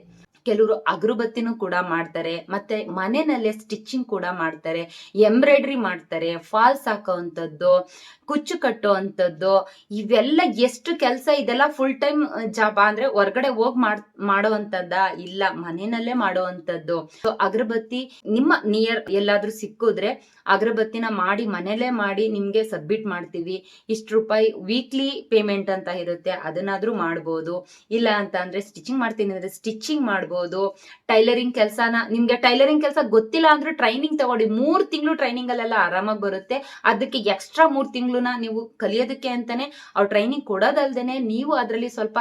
ಕೆಲವರು ಅಗರಬತ್ತಿನೂ ಕೂಡ ಮಾಡ್ತಾರೆ. ಮತ್ತೆ ಮನೆಯಲ್ಲೇ ಸ್ಟಿಚಿಂಗ್ ಕೂಡ ಮಾಡ್ತಾರೆ. ಎಂಬ್ರಾಯ್ಡ್ರಿ ಮಾಡ್ತಾರೆ. ಫಾಲ್ಸ್ ಹಾಕೋವಂಥದ್ದು. ಕುಚ್ಚು ಕಟ್ಟೋ ಅಂಥದ್ದು ಇವೆಲ್ಲ ಎಷ್ಟು ಕೆಲಸ ಇದೆಲ್ಲ ಫುಲ್ ಟೈಮ್ ಜಾಬ್ ಅಂದ್ರೆ ಹೊರ್ಗಡೆ ಹೋಗಿ ಮಾಡ್, ಮಾಡೋವಂಥದ್ದ ಇಲ್ಲ ಮನೆಯಲ್ಲೇ ಮಾಡೋವಂಥದ್ದು. ಸೊ ಅಗರಬತ್ತಿ ನಿಮ್ಮ ನಿಯರ್ ಎಲ್ಲಾದ್ರೂ ಸಿಕ್ಕಿದ್ರೆ ಅಗರಬತ್ತಿನ ಮಾಡಿ ಮನೆಯಲ್ಲೇ ಮಾಡಿ ನಿಮ್ಗೆ ಸಬ್ಮಿಟ್ ಮಾಡ್ತೀವಿ. ಇಷ್ಟು ರೂಪಾಯಿ ವೀಕ್ಲಿ ಪೇಮೆಂಟ್ ಅಂತ ಇರುತ್ತೆ, ಅದನ್ನಾದ್ರೂ ಮಾಡ್ಬೋದು. ಇಲ್ಲ ಅಂತ ಅಂದ್ರೆ ಸ್ಟಿಚಿಂಗ್ ಮಾಡ್ತೀನಿ ಅಂದ್ರೆ ಸ್ಟಿಚಿಂಗ್ ಮಾಡ್ಬೋದು. ಟೈಲರಿಂಗ್ ಕೆಲಸನ, ನಿಮ್ಗೆ ಟೈಲರಿಂಗ್ ಕೆಲಸ ಗೊತ್ತಿಲ್ಲ ಅಂದ್ರೆ ಟ್ರೈನಿಂಗ್ ತಗೊಳ್ಳಿ. ಮೂರ್ ತಿಂಗಳು ಟ್ರೈನಿಂಗ್ ಅಲ್ಲೆಲ್ಲ ಆರಾಮಾಗಿ ಬರುತ್ತೆ. ಅದಕ್ಕೆ ಎಕ್ಸ್ಟ್ರಾ ಮೂರ್ ತಿಂಗಳನ್ನ ನೀವು ಕಲಿಯೋದಕ್ಕೆ ಅಂತಾನೆ ಅವ್ರ ಟ್ರೈನಿಂಗ್ ಕೊಡೋದಲ್ದೇನೆ ನೀವು ಅದರಲ್ಲಿ ಸ್ವಲ್ಪ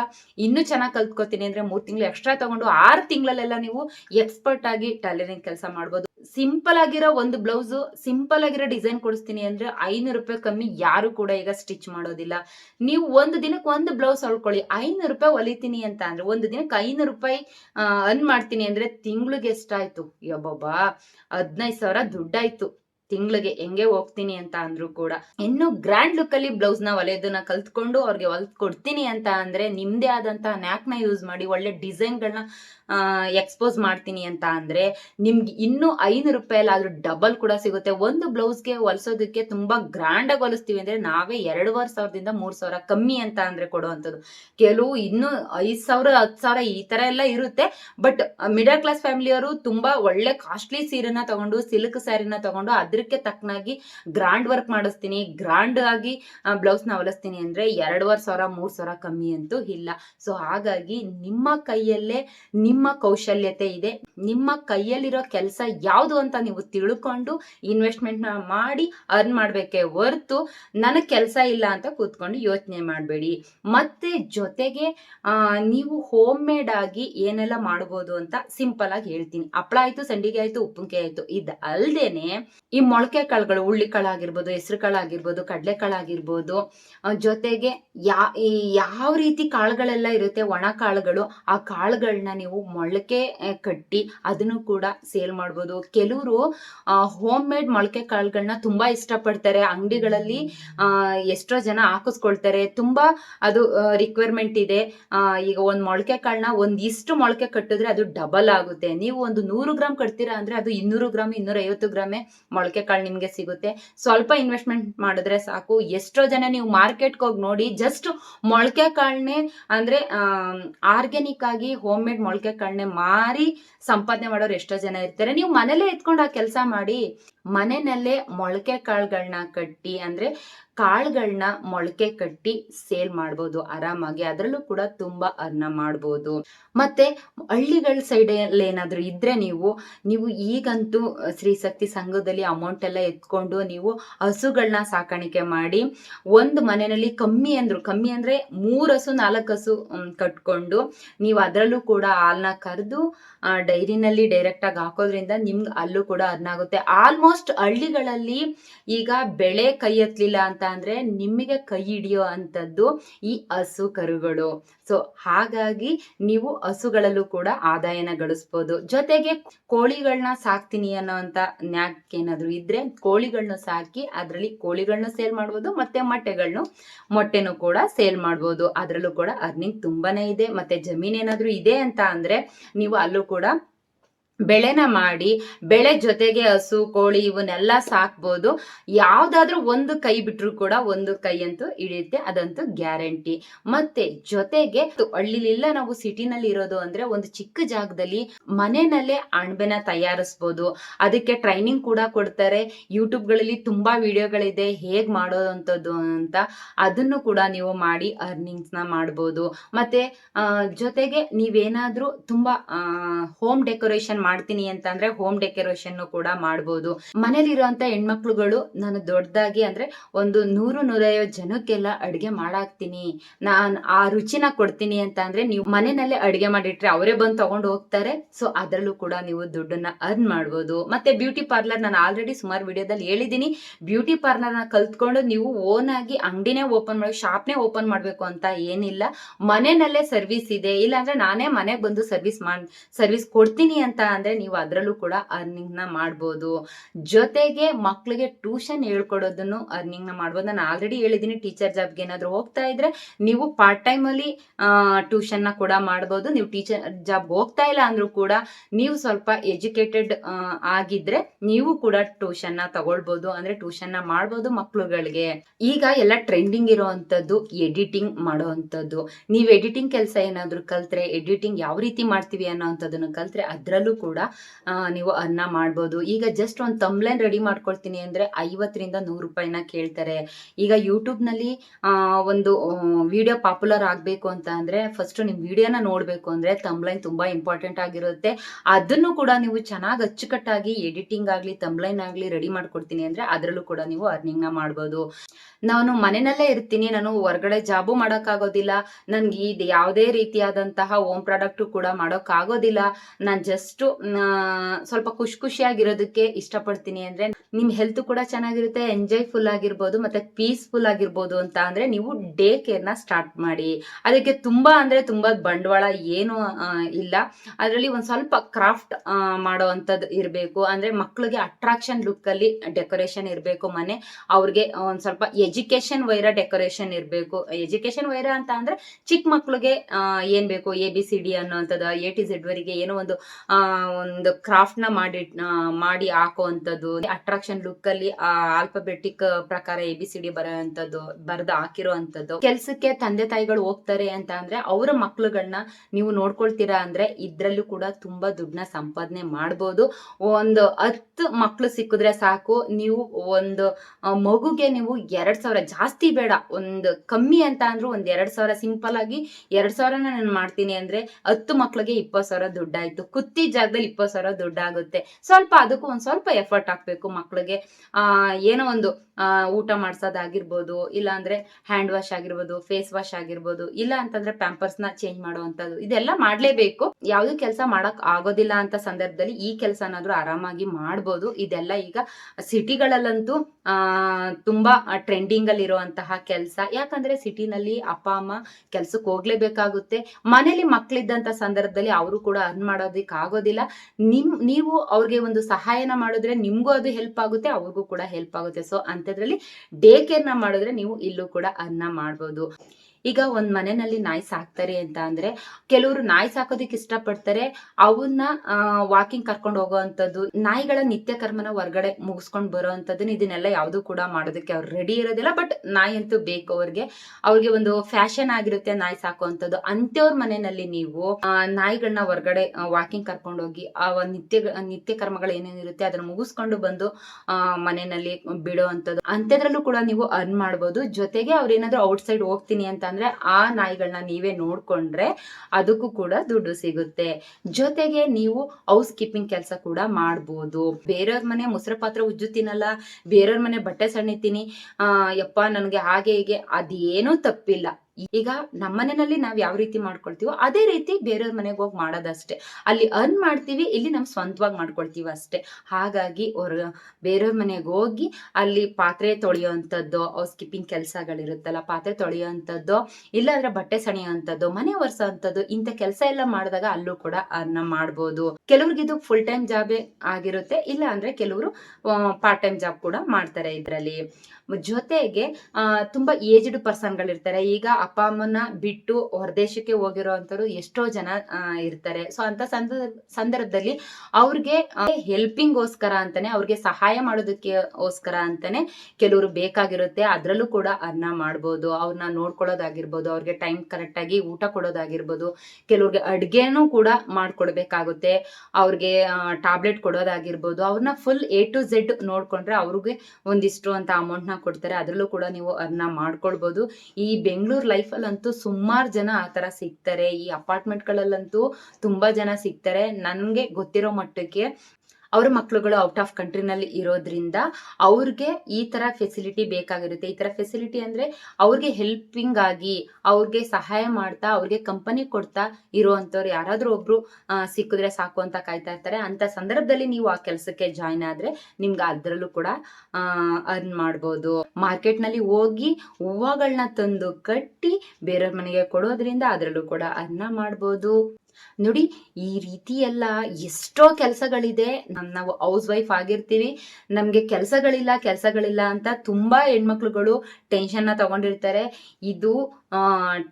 ಇನ್ನೂ ಚೆನ್ನಾಗಿ ಕಲ್ತ್ಕೋತೀನಿ ಅಂದ್ರೆ ಮೂರ್ ತಿಂಗಳು ಎಕ್ಸ್ಟ್ರಾ ತಗೊಂಡು ಆರು ತಿಂಗಳಲ್ಲೆಲ್ಲ ನೀವು ಎಕ್ಸ್ಪರ್ಟ್ ಆಗಿ ಟೈಲರಿಂಗ್ ಕೆಲಸ ಮಾಡ್ಬೋದು. ಸಿಂಪಲ್ ಆಗಿರೋ ಒಂದು ಬ್ಲೌಸ್ ಸಿಂಪಲ್ ಆಗಿರೋ ಡಿಸೈನ್ ಕೊಡಿಸ್ತೀನಿ ಅಂದ್ರೆ ಐನೂರು ರೂಪಾಯಿ ಕಮ್ಮಿ ಯಾರು ಕೂಡ ಈಗ ಸ್ಟಿಚ್ ಮಾಡೋದಿಲ್ಲ. ನೀವು ಒಂದು ದಿನಕ್ಕೆ ಒಂದು ಬ್ಲೌಸ್ ಹೊಳ್ಕೊಳ್ಳಿ ಐನೂರು ರೂಪಾಯಿ ಹೊಲಿತೀನಿ ಅಂತ ಅಂದ್ರೆ ಒಂದು ದಿನಕ್ಕೆ ಐನೂರು ರೂಪಾಯಿ ಅನ್ ಮಾಡ್ತೀನಿ ಅಂದ್ರೆ ತಿಂಗಳಿಗೆ ಎಷ್ಟಾಯ್ತು? ಯಬ್ಬಬ್ಬಾ, ಹದಿನೈದು ಸಾವಿರ ದುಡ್ಡಾಯ್ತು. ತಿಂಗಳಿಗೆ ಹೆಂಗೆ ಹೋಗ್ತೀನಿ ಅಂತ ಅಂದ್ರು ಕೂಡ ಇನ್ನು ಗ್ರ್ಯಾಂಡ್ ಲುಕ್ ಅಲ್ಲಿ ಬ್ಲೌಸ್ನ ಹೊಲೆಯೋದನ್ನ ಕಲ್ತ್ಕೊಂಡು ಅವ್ರಿಗೆ ಹೊಲ್ದ್ ಕೊಡ್ತೀನಿ ಅಂತ ಅಂದ್ರೆ ನಿಮ್ದೇ ಆದಂತ ನ್ಯಾಕ್ನ ಯೂಸ್ ಮಾಡಿ ಒಳ್ಳೆ ಡಿಸೈನ್ಗಳನ್ನ ಎಕ್ಸ್ಪೋಸ್ ಮಾಡ್ತೀನಿ ಅಂತ ಅಂದ್ರೆ ನಿಮ್ಗೆ ಇನ್ನೂ ಐನೂರು ರೂಪಾಯಲ್ಲಾದ್ರೂ ಡಬಲ್ ಕೂಡ ಸಿಗುತ್ತೆ. ಒಂದು ಬ್ಲೌಸ್ಗೆ ಹೊಲಿಸೋದಕ್ಕೆ ತುಂಬಾ ಗ್ರ್ಯಾಂಡ್ ಆಗಿ ಹೊಲಿಸ್ತೀವಿ ಅಂದ್ರೆ ನಾವೇ ಎರಡೂವರೆ ಸಾವಿರದಿಂದ ಮೂರ್ ಸಾವಿರ ಕಮ್ಮಿ ಅಂತ ಅಂದ್ರೆ ಕೊಡುವಂಥದ್ದು. ಕೆಲವು ಇನ್ನೂ ಐದ್ ಸಾವಿರ, ಹತ್ತು ಸಾವಿರ ಈ ತರ ಎಲ್ಲ ಇರುತ್ತೆ. ಬಟ್ ಮಿಡಲ್ ಕ್ಲಾಸ್ ಫ್ಯಾಮಿಲಿಯವರು ತುಂಬಾ ಒಳ್ಳೆ ಕಾಸ್ಟ್ಲಿ ಸೀರೆನ ತಗೊಂಡು ಸಿಲ್ಕ್ ಸ್ಯಾರಿನ ತಗೊಂಡು ಅದಕ್ಕೆ ತಕ್ಕನಾಗಿ ಗ್ರಾಂಡ್ ವರ್ಕ್ ಮಾಡಿಸ್ತೀನಿ. ಗ್ರಾಂಡ್ ಆಗಿ ಬ್ಲೌಸ್ನ ಹೊಲಿಸ್ತೀನಿ ಅಂದ್ರೆ ಎರಡೂವರೆ ಸಾವಿರ, ಮೂರ್ ಸಾವಿರ ಕಮ್ಮಿ ಅಂತೂ ಇಲ್ಲ. ಸೊ ಹಾಗಾಗಿ ನಿಮ್ಮ ಕೈಯಲ್ಲೇ ನಿಮ್ಮ ಕೌಶಲ್ಯತೆ ಇದೆ. ನಿಮ್ಮ ಕೈಯಲ್ಲಿರೋ ಕೆಲಸ ಯಾವುದು ಅಂತ ನೀವು ತಿಳ್ಕೊಂಡು ಇನ್ವೆಸ್ಟ್ಮೆಂಟ್ನ ಮಾಡಿ ಅರ್ನ್ ಮಾಡಬೇಕೆ ಹೊರ್ತು ನನಗೆ ಕೆಲಸ ಇಲ್ಲ ಅಂತ ಕೂತ್ಕೊಂಡು ಯೋಚನೆ ಮಾಡಬೇಡಿ. ಮತ್ತೆ ಜೊತೆಗೆ ನೀವು ಹೋಮ್ ಮೇಡ್ ಆಗಿ ಏನೆಲ್ಲ ಮಾಡ್ಬೋದು ಅಂತ ಸಿಂಪಲ್ ಆಗಿ ಹೇಳ್ತೀನಿ. ಹಪ್ಪಳ ಆಯ್ತು, ಸಂಡಿಗೆ ಆಯ್ತು, ಉಪ್ಪಿನಕಾಯಿ ಆಯ್ತು. ಇದು ಅಲ್ದೇನೆ ಈ ಮೊಳಕೆ ಕಾಳುಗಳು, ಹುಳ್ಳಿ ಕಾಳು ಆಗಿರ್ಬೋದು, ಹೆಸರು ಕಾಳು ಆಗಿರ್ಬೋದು ಜೊತೆಗೆ ಯಾ ಯಾವ ರೀತಿ ಕಾಳುಗಳೆಲ್ಲ ಇರುತ್ತೆ, ಒಣ ಕಾಳುಗಳು, ಆ ಕಾಳುಗಳನ್ನ ನೀವು ಮೊಳಕೆ ಕಟ್ಟಿ ಅದನ್ನು ಕೂಡ ಸೇಲ್ ಮಾಡ್ಬೋದು. ಕೆಲವರು ಹೋಮ್ ಮೇಡ್ ಮೊಳಕೆ ಕಾಳುಗಳನ್ನ ತುಂಬಾ ಇಷ್ಟಪಡ್ತಾರೆ. ಅಂಗಡಿಗಳಲ್ಲಿ ಎಷ್ಟೋ ಜನ ಹಾಕಿಸ್ಕೊಳ್ತಾರೆ. ತುಂಬಾ ಅದು ರಿಕ್ವೈರ್ಮೆಂಟ್ ಇದೆ. ಈಗ ಒಂದು ಮೊಳಕೆ ಕಾಳನ್ನ ಒಂದಿಷ್ಟು ಮೊಳಕೆ ಕಟ್ಟಿದ್ರೆ ಅದು ಡಬಲ್ ಆಗುತ್ತೆ. ನೀವು ಒಂದು ನೂರು ಗ್ರಾಮ್ ಕಟ್ತೀರಾ ಅಂದ್ರೆ ಅದು ಇನ್ನೂರು ಗ್ರಾಮ್ ಇನ್ನೂರ ಐವತ್ತು ಗ್ರಾಮೇ ಮೊಳಕೆ ಕಾಳು ನಿಮ್ಗೆ ಸಿಗುತ್ತೆ. ಸ್ವಲ್ಪ ಇನ್ವೆಸ್ಟ್ಮೆಂಟ್ ಮಾಡಿದ್ರೆ ಸಾಕು. ಎಷ್ಟೋ ಜನ ನೀವು ಮಾರ್ಕೆಟ್ಗೆ ಹೋಗಿ ನೋಡಿ ಜಸ್ಟ್ ಮೊಳಕೆ ಕಾಳನ್ನೇ ಅಂದ್ರೆ ಆರ್ಗ್ಯಾನಿಕ್ ಆಗಿ ಹೋಮ್ ಮೇಡ್ ಮೊಳಕೆ ಕಾಳನ್ನೇ ಮಾರಿ ಸಂಪಾದನೆ ಮಾಡೋರು ಎಷ್ಟೋ ಜನ ಇರ್ತಾರೆ. ನೀವು ಮನೇಲೇ ಎತ್ಕೊಂಡು ಆ ಕೆಲಸ ಮಾಡಿ ಮನೆಯಲ್ಲೇ ಮೊಳಕೆ ಕಾಳುಗಳನ್ನ ಕಟ್ಟಿ ಅಂದ್ರೆ ಕಾಳುಗಳನ್ನ ಮೊಳಕೆ ಕಟ್ಟಿ ಸೇಲ್ ಮಾಡ್ಬೋದು, ಆರಾಮಾಗಿ. ಅದರಲ್ಲೂ ಕೂಡ ತುಂಬಾ ಅರ್ನ ಮಾಡ್ಬೋದು. ಮತ್ತೆ ಹಳ್ಳಿಗಳ ಸೈಡ್ ಅಲ್ಲಿ ಏನಾದ್ರು ಇದ್ರೆ ನೀವು ನೀವು ಈಗಂತೂ ಶ್ರೀ ಶಕ್ತಿ ಸಂಘದಲ್ಲಿ ಅಮೌಂಟ್ ಎಲ್ಲ ಎತ್ಕೊಂಡು ನೀವು ಹಸುಗಳನ್ನ ಸಾಕಾಣಿಕೆ ಮಾಡಿ, ಒಂದು ಮನೆಯಲ್ಲಿ ಕಮ್ಮಿ ಅಂದ್ರು, ಕಮ್ಮಿ ಅಂದ್ರೆ ಮೂರು ಹಸು, ನಾಲ್ಕು ಹಸು ಕಟ್ಕೊಂಡು ನೀವು ಅದರಲ್ಲೂ ಕೂಡ ಹಾಲ್ನ ಕರೆದು ಡೈರಿನಲ್ಲಿ ಡೈರೆಕ್ಟ್ ಆಗಿ ಹಾಕೋದ್ರಿಂದ ನಿಮ್ಗೆ ಅಲ್ಲೂ ಕೂಡ ಅರ್ನ ಆಗುತ್ತೆ. ಆಲ್ಮೋಸ್ಟ್ ಹಳ್ಳಿಗಳಲ್ಲಿ ಈಗ ಬೆಳೆ ಕೈ ಎತ್ತಲಿಲ್ಲ ಅಂತ ಅಂದ್ರೆ ನಿಮಗೆ ಕೈ ಹಿಡಿಯೋ ಅಂಥದ್ದು ಈ ಹಸು ಕರುಗಳು. ಸೊ ಹಾಗಾಗಿ ನೀವು ಹಸುಗಳಲ್ಲೂ ಕೂಡ ಆದಾಯನ ಗಳಿಸ್ಬೋದು. ಜೊತೆಗೆ ಕೋಳಿಗಳನ್ನ ಸಾಕ್ತೀನಿ ಅಂತ ನ್ಯಾಕ್ ಏನಾದ್ರು ಇದ್ರೆ ಕೋಳಿಗಳನ್ನ ಸಾಕಿ ಅದರಲ್ಲಿ ಕೋಳಿಗಳನ್ನ ಸೇಲ್ ಮಾಡ್ಬೋದು, ಮತ್ತೆ ಮೊಟ್ಟೆಗಳನ್ನು ಮೊಟ್ಟೆನೂ ಕೂಡ ಸೇಲ್ ಮಾಡ್ಬೋದು. ಅದರಲ್ಲೂ ಕೂಡ ಅರ್ನಿಂಗ್ ತುಂಬಾನೇ ಇದೆ. ಮತ್ತೆ ಜಮೀನ್ ಏನಾದ್ರು ಇದೆ ಅಂತ ಅಂದ್ರೆ ನೀವು ಅಲ್ಲೂ ಕೂಡ ಬೆಳೆನ ಮಾಡಿ ಬೆಳೆ ಜೊತೆಗೆ ಹಸು, ಕೋಳಿ ಇವನ್ನೆಲ್ಲ ಸಾಕ್ಬೋದು. ಯಾವ್ದಾದ್ರೂ ಒಂದು ಕೈ ಬಿಟ್ರು ಕೂಡ ಒಂದು ಕೈ ಅಂತೂ ಹಿಡಿಯುತ್ತೆ, ಅದಂತೂ ಗ್ಯಾರಂಟಿ. ಮತ್ತೆ ಜೊತೆಗೆ ಹಳ್ಳಿಲಿಲ್ಲ ನಾವು ಸಿಟಿನಲ್ಲಿ ಇರೋದು ಅಂದ್ರೆ ಒಂದು ಚಿಕ್ಕ ಜಾಗದಲ್ಲಿ ಮನೆಯಲ್ಲೇ ಅಣಬೆನ ತಯಾರಿಸ್ಬೋದು. ಅದಕ್ಕೆ ಟ್ರೈನಿಂಗ್ ಕೂಡ ಕೊಡ್ತಾರೆ. ಯೂಟ್ಯೂಬ್ಗಳಲ್ಲಿ ತುಂಬಾ ವಿಡಿಯೋಗಳಿದೆ, ಹೇಗ್ ಮಾಡೋದಂಥದ್ದು ಅಂತ. ಅದನ್ನು ಕೂಡ ನೀವು ಮಾಡಿ ಅರ್ನಿಂಗ್ಸ್ನ ಮಾಡ್ಬೋದು. ಮತ್ತೆ ಜೊತೆಗೆ ನೀವೇನಾದ್ರೂ ತುಂಬಾ ಹೋಮ್ ಡೆಕೋರೇಷನ್ ಮಾಡ್ತೀನಿ ಅಂತ ಅಂದ್ರೆ ಹೋಮ್ ಡೆಕೋರೇಷನ್ ಕೂಡ ಮಾಡ್ಬೋದು. ಮನೇಲಿರುವಂತ ಹೆಣ್ಮಕ್ಳುಗಳು, ನಾನು ದೊಡ್ಡದಾಗಿ ಅಂದ್ರೆ ಒಂದು ನೂರು ನೂರೈವತ್ತು ಜನಕ್ಕೆಲ್ಲ ಅಡ್ಗೆ ಮಾಡಾಕ್ತೀನಿ. ನಾನ್ ಆ ರುಚಿನ ಕೊಡ್ತೀನಿ ಅಂತ ಅಂದ್ರೆ ನೀವು ಮನೆಯಲ್ಲೇ ಅಡ್ಗೆ ಮಾಡಿಟ್ರೆ ಅವರೇ ಬಂದು ತಗೊಂಡು ಹೋಗ್ತಾರೆ. ಸೊ ಅದರಲ್ಲೂ ಕೂಡ ನೀವು ದುಡ್ಡನ್ನ ಅರ್ನ್ ಮಾಡ್ಬೋದು. ಮತ್ತೆ ಬ್ಯೂಟಿ ಪಾರ್ಲರ್ ನಾನು ಆಲ್ರೆಡಿ ಸುಮಾರು ವಿಡಿಯೋದಲ್ಲಿ ಹೇಳಿದೀನಿ ಬ್ಯೂಟಿ ಪಾರ್ಲರ್ನ ಕಲ್ತ್ಕೊಂಡು ನೀವು ಓನ್ ಆಗಿ ಅಂಗಡಿನೇ ಓಪನ್ ಮಾಡಿ ಶಾಪ್ನೇ ಓಪನ್ ಮಾಡಬೇಕು ಅಂತ ಏನಿಲ್ಲ. ಮನೆಯಲ್ಲೇ ಸರ್ವಿಸ್ ಇದೆ. ಇಲ್ಲಾಂದ್ರೆ ನಾನೇ ಮನೆಗೆ ಬಂದು ಸರ್ವಿಸ್ ಮಾಡ್ ಸರ್ವಿಸ್ ಕೊಡ್ತೀನಿ ಅಂತ ಅಂದ್ರೆ ನೀವು ಅದರಲ್ಲೂ ಕೂಡ ಅರ್ನಿಂಗ್ನ ಮಾಡ್ಬೋದು. ಜೊತೆಗೆ ಮಕ್ಳಿಗೆ ಟ್ಯೂಷನ್ ಹೇಳ್ಕೊಡೋದನ್ನು ಅರ್ನಿಂಗ್ನ ಮಾಡ್ಬೋದು. ನಾನು ಆಲ್ರೆಡಿ ಹೇಳಿದ್ದೀನಿ ಟೀಚರ್ ಜಾಬ್ಗೆ ಏನಾದ್ರು ಹೋಗ್ತಾ ಇದ್ರೆ ನೀವು ಪಾರ್ಟ್ ಟೈಮ್ ಅಲ್ಲಿ ಟ್ಯೂಷನ್ನ ಕೂಡ ಮಾಡ್ಬೋದು. ನೀವು ಟೀಚರ್ ಜಾಬ್ಗೆ ಹೋಗ್ತಾ ಇಲ್ಲ ಅಂದ್ರೂ ಕೂಡ ನೀವು ಸ್ವಲ್ಪ ಎಜುಕೇಟೆಡ್ ಆಗಿದ್ರೆ ನೀವು ಕೂಡ ಟ್ಯೂಷನ್ನ ತಗೊಳ್ಬೋದು. ಅಂದ್ರೆ ಟ್ಯೂಷನ್ನ ಮಾಡ್ಬೋದು ಮಕ್ಳುಗಳಿಗೆ. ಈಗ ಎಲ್ಲ ಟ್ರೆಂಡಿಂಗ್ ಇರೋವಂಥದ್ದು ಎಡಿಟಿಂಗ್ ಮಾಡೋವಂಥದ್ದು. ನೀವು ಎಡಿಟಿಂಗ್ ಕೆಲಸ ಏನಾದ್ರು ಕಲ್ತ್ರೆ ಎಡಿಟಿಂಗ್ ಯಾವ ರೀತಿ ಮಾಡ್ತೀವಿ ಅನ್ನೋವಂಥದ್ದನ್ನು ಕಲ್ತ್ರೆ ಅದರಲ್ಲೂ ಕೂಡ ಆ, ನೀವು ಅನ್ನ ಮಾಡ್ಬೋದು. ಈಗ ಜಸ್ಟ್ ಒಂದು ತಮ್ಲೈನ್ ರೆಡಿ ಮಾಡ್ಕೊಳ್ತೀನಿ ಅಂದ್ರೆ ಐವತ್ತರಿಂದ ನೂರು ರೂಪಾಯಿನ ಕೇಳ್ತಾರೆ. ಈಗ ಯೂಟ್ಯೂಬ್ನಲ್ಲಿ ಒಂದು ವಿಡಿಯೋ ಪಾಪ್ಯುಲರ್ ಆಗಬೇಕು ಅಂತ ಅಂದರೆ ಫಸ್ಟ್ ನಿಮ್ಮ ವಿಡಿಯೋನ ನೋಡಬೇಕು ಅಂದ್ರೆ ತಂಬ್ಲೈನ್ ತುಂಬಾ ಇಂಪಾರ್ಟೆಂಟ್ ಆಗಿರುತ್ತೆ. ಅದನ್ನು ಕೂಡ ನೀವು ಚೆನ್ನಾಗಿ ಅಚ್ಚುಕಟ್ಟಾಗಿ ಎಡಿಟಿಂಗ್ ಆಗಲಿ ತಮ್ಲೈನ್ ಆಗಲಿ ರೆಡಿ ಮಾಡ್ಕೊಡ್ತೀನಿ ಅಂದ್ರೆ ಅದರಲ್ಲೂ ಕೂಡ ನೀವು ಅರ್ನಿಂಗ್ನ ಮಾಡ್ಬೋದು. ನಾನು ಮನೆಯಲ್ಲೇ ಇರ್ತೀನಿ ನಾನು ಹೊರಗಡೆ ಜಾಬು ಮಾಡೋಕ್ಕಾಗೋದಿಲ್ಲ. ನನಗೆ ಇದು ಯಾವುದೇ ರೀತಿಯಾದಂತಹ ಹೋಮ್ ಪ್ರಾಡಕ್ಟು ಕೂಡ ಮಾಡೋಕ್ಕಾಗೋದಿಲ್ಲ. ನಾನು ಜಸ್ಟ್ ಸ್ವಲ್ಪ ಖುಷಿ ಖುಷಿಯಾಗಿರೋದಕ್ಕೆ ಇಷ್ಟಪಡ್ತೀನಿ ಅಂದ್ರೆ ನಿಮ್ ಹೆಲ್ತ್ ಕೂಡ ಚೆನ್ನಾಗಿರುತ್ತೆ ಎಂಜಾಯ್ ಫುಲ್ ಆಗಿರ್ಬೋದು ಮತ್ತೆ ಪೀಸ್ಫುಲ್ ಆಗಿರ್ಬೋದು ಅಂತ ಅಂದ್ರೆ ನೀವು ಡೇ ಕೇರ್ನ ಸ್ಟಾರ್ಟ್ ಮಾಡಿ. ಅದಕ್ಕೆ ತುಂಬಾ ಅಂದ್ರೆ ತುಂಬಾ ಬಂಡವಾಳ ಏನು ಇಲ್ಲ. ಅದರಲ್ಲಿ ಒಂದ್ ಸ್ವಲ್ಪ ಕ್ರಾಫ್ಟ್ ಮಾಡೋ ಅಂತದ್ ಇರಬೇಕು. ಅಂದ್ರೆ ಮಕ್ಕಳಿಗೆ ಅಟ್ರಾಕ್ಷನ್ ಲುಕ್ ಅಲ್ಲಿ ಡೆಕೋರೇಷನ್ ಇರಬೇಕು ಮನೆ. ಅವ್ರಿಗೆ ಒಂದ್ ಸ್ವಲ್ಪ ಎಜುಕೇಶನ್ ವೈರ ಡೆಕೋರೇಷನ್ ಇರಬೇಕು. ಎಜುಕೇಶನ್ ವೈರ ಅಂತ ಅಂದ್ರೆ ಚಿಕ್ಕ ಮಕ್ಳಿಗೆ ಏನ್ ಬೇಕು ಎ ಬಿ ಸಿ ಡಿ ಅನ್ನೋಂಥದ್ದು ಎ ಟಿ ಝೆಡ್ ವರೆಗೆ ಏನೋ ಒಂದು ಆ, ಒಂದು ಕ್ರಾಫ್ಟ್ನ ಮಾಡಿ ಮಾಡಿ ಹಾಕುವಂಥದ್ದು ಅಟ್ರಾಕ್ಷನ್ ಲುಕ್ ಅಲ್ಲಿ ಆಲ್ಫಾಬೆಟಿಕ್ ಪ್ರಕಾರ ಎ ಬಿ ಸಿ ಡಿ ಬರೆದು ಹಾಕಿರುವಂತದ್ದು ಕೆಲ್ಸಕ್ಕೆ ತಂದೆ ತಾಯಿಗಳು ಹೋಗ್ತಾರೆ ಅಂತ ಅಂದ್ರೆ ಅವರ ಮಕ್ಳುಗಳನ್ನ ನೀವು ನೋಡ್ಕೊಳ್ತೀರಾ ಅಂದ್ರೆ ಇದ್ರಲ್ಲೂ ಕೂಡ ತುಂಬಾ ದುಡ್ಡನ್ನ ಸಂಪಾದನೆ ಮಾಡ್ಬೋದು. ಒಂದು ಹತ್ತು ಮಕ್ಳು ಸಿಕ್ಕಿದ್ರೆ ಸಾಕು. ನೀವು ಒಂದು ಮಗುಗೆ ನೀವು ಎರಡ್ ಸಾವಿರ ಜಾಸ್ತಿ ಬೇಡ. ಒಂದು ಕಮ್ಮಿ ಅಂತ ಅಂದ್ರೂ ಒಂದ್ ಎರಡ್ ಸಾವಿರ ಸಿಂಪಲ್ ಆಗಿ ಎರಡ್ ಸಾವಿರನ ನಾನು ಮಾಡ್ತೀನಿ ಅಂದ್ರೆ ಹತ್ತು ಮಕ್ಳಿಗೆ ಇಪ್ಪತ್ತು ಸಾವಿರ ದುಡ್ಡಾಯ್ತು. ಕುತ್ತಿ ಜಾಗದಲ್ಲಿ ಇಪ್ಪತ್ತು ಸಾವಿರ ದುಡ್ಡಾಗುತ್ತೆ. ಸ್ವಲ್ಪ ಅದಕ್ಕೂ ಒಂದ್ ಸ್ವಲ್ಪ ಎಫರ್ಟ್ ಹಾಕ್ಬೇಕು ಮಕ್ಳಿಗೆ. ಆ, ಏನೋ ಒಂದು ಊಟ ಮಾಡ್ಸೋದಾಗಿರ್ಬೋದು ಇಲ್ಲ ಅಂದ್ರೆ ಹ್ಯಾಂಡ್ ವಾಶ್ ಆಗಿರ್ಬೋದು ಫೇಸ್ ವಾಶ್ ಆಗಿರ್ಬೋದು, ಇಲ್ಲ ಅಂತಂದ್ರೆ ಪ್ಯಾಂಪರ್ಸ್ನ ಚೇಂಜ್ ಮಾಡುವಂತದ್ದು ಇದೆಲ್ಲ ಮಾಡ್ಲೇಬೇಕು. ಯಾವ್ದು ಕೆಲಸ ಮಾಡಕ್ ಆಗೋದಿಲ್ಲ ಅಂತ ಸಂದರ್ಭದಲ್ಲಿ ಈ ಕೆಲಸನಾದ್ರೂ ಆರಾಮಾಗಿ ಮಾಡ್ಬೋದು. ಇದೆಲ್ಲ ಈಗ ಸಿಟಿಗಳಲ್ಲಂತೂ, ಆ, ತುಂಬಾ ಟ್ರೆಂಡಿಂಗ್ ಅಲ್ಲಿ ಇರುವಂತಹ ಕೆಲಸ. ಯಾಕಂದ್ರೆ ಸಿಟಿನಲ್ಲಿ ಅಪ್ಪ, ಅಮ್ಮ ಕೆಲ್ಸಕ್ಕೆ ಹೋಗ್ಲೇಬೇಕಾಗುತ್ತೆ. ಮನೇಲಿ ಮಕ್ಳಿದ್ದಂತ ಸಂದರ್ಭದಲ್ಲಿ ಅವರು ಕೂಡ ಅರ್ನ್ ಮಾಡೋದಿಕ್ ಆಗೋದಿಲ್ಲ ನಿಮ್, ನೀವು ಅವ್ರಿಗೆ ಒಂದು ಸಹಾಯನ ಮಾಡಿದ್ರೆ ನಿಮ್ಗೂ ಅದು ಹೆಲ್ಪ್ ಆಗುತ್ತೆ, ಅವ್ರಿಗೂ ಕೂಡ ಹೆಲ್ಪ್ ಆಗುತ್ತೆ. ಸೊ ಅಂಥದ್ರಲ್ಲಿ ಡೇ ಕೇರ್ನ ಮಾಡಿದ್ರೆ ನೀವು ಇಲ್ಲೂ ಕೂಡ ಅನ್ನ ಮಾಡ್ಬೋದು. ಈಗ ಒಂದ್ ಮನೆಯಲ್ಲಿ ನಾಯಿ ಸಾಕ್ತಾರೆ ಅಂತ ಅಂದ್ರೆ ಕೆಲವರು ನಾಯಿ ಸಾಕೋದಕ್ಕೆ ಇಷ್ಟಪಡ್ತಾರೆ, ಅವನ್ನ ವಾಕಿಂಗ್ ಕರ್ಕೊಂಡು ಹೋಗುವಂತದ್ದು ನಾಯಿಗಳ ನಿತ್ಯ ಕರ್ಮನ ಹೊರ್ಗಡೆ ಮುಗಿಸ್ಕೊಂಡು ಬರೋ ಇದನ್ನೆಲ್ಲ ಯಾವುದು ಕೂಡ ಮಾಡೋದಕ್ಕೆ ಅವ್ರು ರೆಡಿ ಇರೋದಿಲ್ಲ. ಬಟ್ ನಾಯಿ ಅಂತೂ ಬೇಕು ಅವ್ರಿಗೆ. ಅವ್ರಿಗೆ ಒಂದು ಫ್ಯಾಷನ್ ಆಗಿರುತ್ತೆ ನಾಯಿ ಸಾಕುವಂಥದ್ದು ಅಂತವ್ರ ಮನೆಯಲ್ಲಿ ನೀವು ನಾಯಿಗಳನ್ನ ಹೊರ್ಗಡೆ ವಾಕಿಂಗ್ ಕರ್ಕೊಂಡು ಹೋಗಿ, ಆ ನಿತ್ಯ ನಿತ್ಯ ಕರ್ಮಗಳು ಏನೇನಿರುತ್ತೆ ಅದನ್ನ ಮುಗಿಸ್ಕೊಂಡು ಬಂದು ಮನೆಯಲ್ಲಿ ಬಿಡೋ ಅಂಥದ್ದು ಅಂತದ್ರಲ್ಲೂ ಕೂಡ ನೀವು ಅರ್ನ್ ಮಾಡ್ಬೋದು. ಜೊತೆಗೆ ಅವ್ರೇನಾದ್ರೂ ಏನಾದ್ರು ಔಟ್ ಸೈಡ್ ಹೋಗ್ತೀನಿ ಅಂತ ಅಂದ್ರೆ ಆ ನಾಯಿಗಳನ್ನ ನೀವೇ ನೋಡ್ಕೊಂಡ್ರೆ ಅದಕ್ಕೂ ಕೂಡ ದುಡ್ಡು ಸಿಗುತ್ತೆ. ಜೊತೆಗೆ ನೀವು ಹೌಸ್ ಕೀಪಿಂಗ್ ಕೆಲಸ ಕೂಡ ಮಾಡ್ಬೋದು. ಬೇರೆಯವ್ರ ಮನೆ ಮೊಸರ ಪಾತ್ರ ಉಜ್ಜುತ್ತೀನಲ್ಲ, ಬೇರೆಯವ್ರ ಮನೆ ಬಟ್ಟೆ ಸಣ್ಣಿತೀನಿ ಯಪ್ಪ ನನಗೆ ಹಾಗೆ ಹೀಗೆ ಅದೇನೂ ತಪ್ಪಿಲ್ಲ. ಈಗ ನಮ್ಮ ಮನೆಯಲ್ಲಿ ನಾವ್ ಯಾವ ರೀತಿ ಮಾಡ್ಕೊಳ್ತೀವೋ ಅದೇ ರೀತಿ ಬೇರೆಯವ್ರ ಮನೆಗೆ ಹೋಗಿ ಮಾಡೋದಷ್ಟೇ. ಅಲ್ಲಿ ಅರ್ನ್ ಮಾಡ್ತೀವಿ, ಇಲ್ಲಿ ನಮ್ ಸ್ವಂತವಾಗಿ ಮಾಡ್ಕೊಳ್ತೀವಿ ಅಷ್ಟೇ. ಹಾಗಾಗಿ ಅವ್ರ ಬೇರೆಯವ್ರ ಮನೆಗೆ ಹೋಗಿ ಅಲ್ಲಿ ಪಾತ್ರೆ ತೊಳೆಯುವಂಥದ್ದು ಹೌಸ್ ಕೀಪಿಂಗ್ ಕೆಲಸಗಳಿರುತ್ತಲ್ಲ, ಪಾತ್ರೆ ತೊಳೆಯುವಂಥದ್ದು ಇಲ್ಲಾಂದ್ರೆ ಬಟ್ಟೆ ಸಣಿಯುವಂಥದ್ದು, ಮನೆ ಒರೆಸೋವಂಥದ್ದು, ಇಂಥ ಕೆಲಸ ಎಲ್ಲ ಮಾಡಿದಾಗ ಅಲ್ಲೂ ಕೂಡ ಅರ್ನ ಮಾಡ್ಬೋದು. ಕೆಲವ್ರಿಗೆ ಇದು ಫುಲ್ ಟೈಮ್ ಜಾಬೇ ಆಗಿರುತ್ತೆ, ಇಲ್ಲ ಅಂದ್ರೆ ಕೆಲವರು ಪಾರ್ಟ್ ಟೈಮ್ ಜಾಬ್ ಕೂಡ ಮಾಡ್ತಾರೆ ಇದರಲ್ಲಿ. ಜೊತೆಗೆ ತುಂಬಾ ಏಜ್ಡ್ ಪರ್ಸನ್ಗಳಿರ್ತಾರೆ ಈಗ ಅಪ್ಪ ಅಮ್ಮನ ಬಿಟ್ಟು ಹೊರದೇಶಕ್ಕೆ ಹೋಗಿರೋ ಅಂತವ್ರು ಎಷ್ಟೋ ಜನ ಇರ್ತಾರೆ. ಸೊ ಅಂತ ಸಂದರ್ಭ, ಸಂದರ್ಭದಲ್ಲಿ ಅವ್ರಿಗೆ ಹೆಲ್ಪಿಂಗ್ಗೋಸ್ಕರ ಅಂತಾನೆ, ಅವ್ರಿಗೆ ಸಹಾಯ ಮಾಡೋದಕ್ಕೆ ಓಸ್ಕರ ಅಂತಾನೆ ಕೆಲವರು ಬೇಕಾಗಿರುತ್ತೆ. ಅದ್ರಲ್ಲೂ ಕೂಡ ಅನ್ನ ಮಾಡ್ಬೋದು, ಅವ್ರನ್ನ ನೋಡ್ಕೊಳ್ಳೋದಾಗಿರ್ಬೋದು, ಅವ್ರಿಗೆ ಟೈಮ್ ಕರೆಕ್ಟ್ ಆಗಿ ಊಟ ಕೊಡೋದಾಗಿರ್ಬೋದು, ಕೆಲವ್ರಿಗೆ ಅಡ್ಗೆನೂ ಕೂಡ ಮಾಡ್ಕೊಡ್ಬೇಕಾಗುತ್ತೆ. ಅವ್ರಿಗೆ ಟ್ಯಾಬ್ಲೆಟ್ ಕೊಡೋದಾಗಿರ್ಬೋದು, ಅವ್ರನ್ನ ಫುಲ್ ಎ ಟು ಝೆಡ್ ನೋಡ್ಕೊಂಡ್ರೆ ಅವ್ರಿಗೆ ಒಂದಿಷ್ಟು ಅಂತ ಅಮೌಂಟ್ನ ಕೊಡ್ತಾರೆ. ಅದರಲ್ಲೂ ಕೂಡ ನೀವು ಅದನ್ನ ಮಾಡ್ಕೊಳ್ಬೋದು. ಈ ಬೆಂಗಳೂರು ಲೈಫಲ್ಲಂತೂ ಸುಮಾರು ಜನ ಆ ತರ ಸಿಗ್ತಾರೆ. ಈ ಅಪಾರ್ಟ್ಮೆಂಟ್ಗಳಲ್ಲಂತೂ ತುಂಬಾ ಜನ ಸಿಗ್ತಾರೆ. ನನಗೆ ಗೊತ್ತಿರೋ ಮಟ್ಟಕ್ಕೆ ಅವ್ರ ಮಕ್ಳುಗಳು ಔಟ್ ಆಫ್ ಕಂಟ್ರಿನಲ್ಲಿ ಇರೋದ್ರಿಂದ ಅವ್ರಿಗೆ ಈ ತರ ಫೆಸಿಲಿಟಿ ಬೇಕಾಗಿರುತ್ತೆ. ಈ ತರ ಫೆಸಿಲಿಟಿ ಅಂದ್ರೆ ಅವ್ರಿಗೆ ಹೆಲ್ಪಿಂಗ್ ಆಗಿ, ಅವ್ರಿಗೆ ಸಹಾಯ ಮಾಡ್ತಾ, ಅವ್ರಿಗೆ ಕಂಪನಿ ಕೊಡ್ತಾ ಇರುವಂತವ್ರು ಯಾರಾದ್ರೂ ಒಬ್ರು ಸಿಕ್ಕಿದ್ರೆ ಸಾಕು ಅಂತ ಕಾಯ್ತಾ ಇರ್ತಾರೆ. ಅಂತ ಸಂದರ್ಭದಲ್ಲಿ ನೀವು ಆ ಕೆಲಸಕ್ಕೆ ಜಾಯ್ನ್ ಆದ್ರೆ ನಿಮ್ಗೆ ಅದ್ರಲ್ಲೂ ಕೂಡ ಅರ್ನ್ ಮಾಡ್ಬೋದು. ಮಾರ್ಕೆಟ್ನಲ್ಲಿ ಹೋಗಿ ಹೂವಗಳನ್ನ ತಂದು ಕಟ್ಟಿ ಬೇರೆಯವ್ರ ಮನೆಗೆ ಕೊಡೋದ್ರಿಂದ ಅದ್ರಲ್ಲೂ ಕೂಡ ಅರ್ನ ಮಾಡ್ಬೋದು. ನೋಡಿ, ಈ ರೀತಿ ಎಲ್ಲ ಎಷ್ಟೋ ಕೆಲಸಗಳಿದೆ. ನಾವು ಹೌಸ್ ವೈಫ್ ಆಗಿರ್ತೀವಿ. ನಮ್ಗೆ ಕೆಲಸಗಳಿಲ್ಲ ಕೆಲಸಗಳಿಲ್ಲ ಅಂತ ತುಂಬಾ ಹೆಣ್ಮಕ್ಳುಗಳು ಟೆನ್ಷನ್ನ ತಗೊಂಡಿರ್ತಾರೆ. ಇದು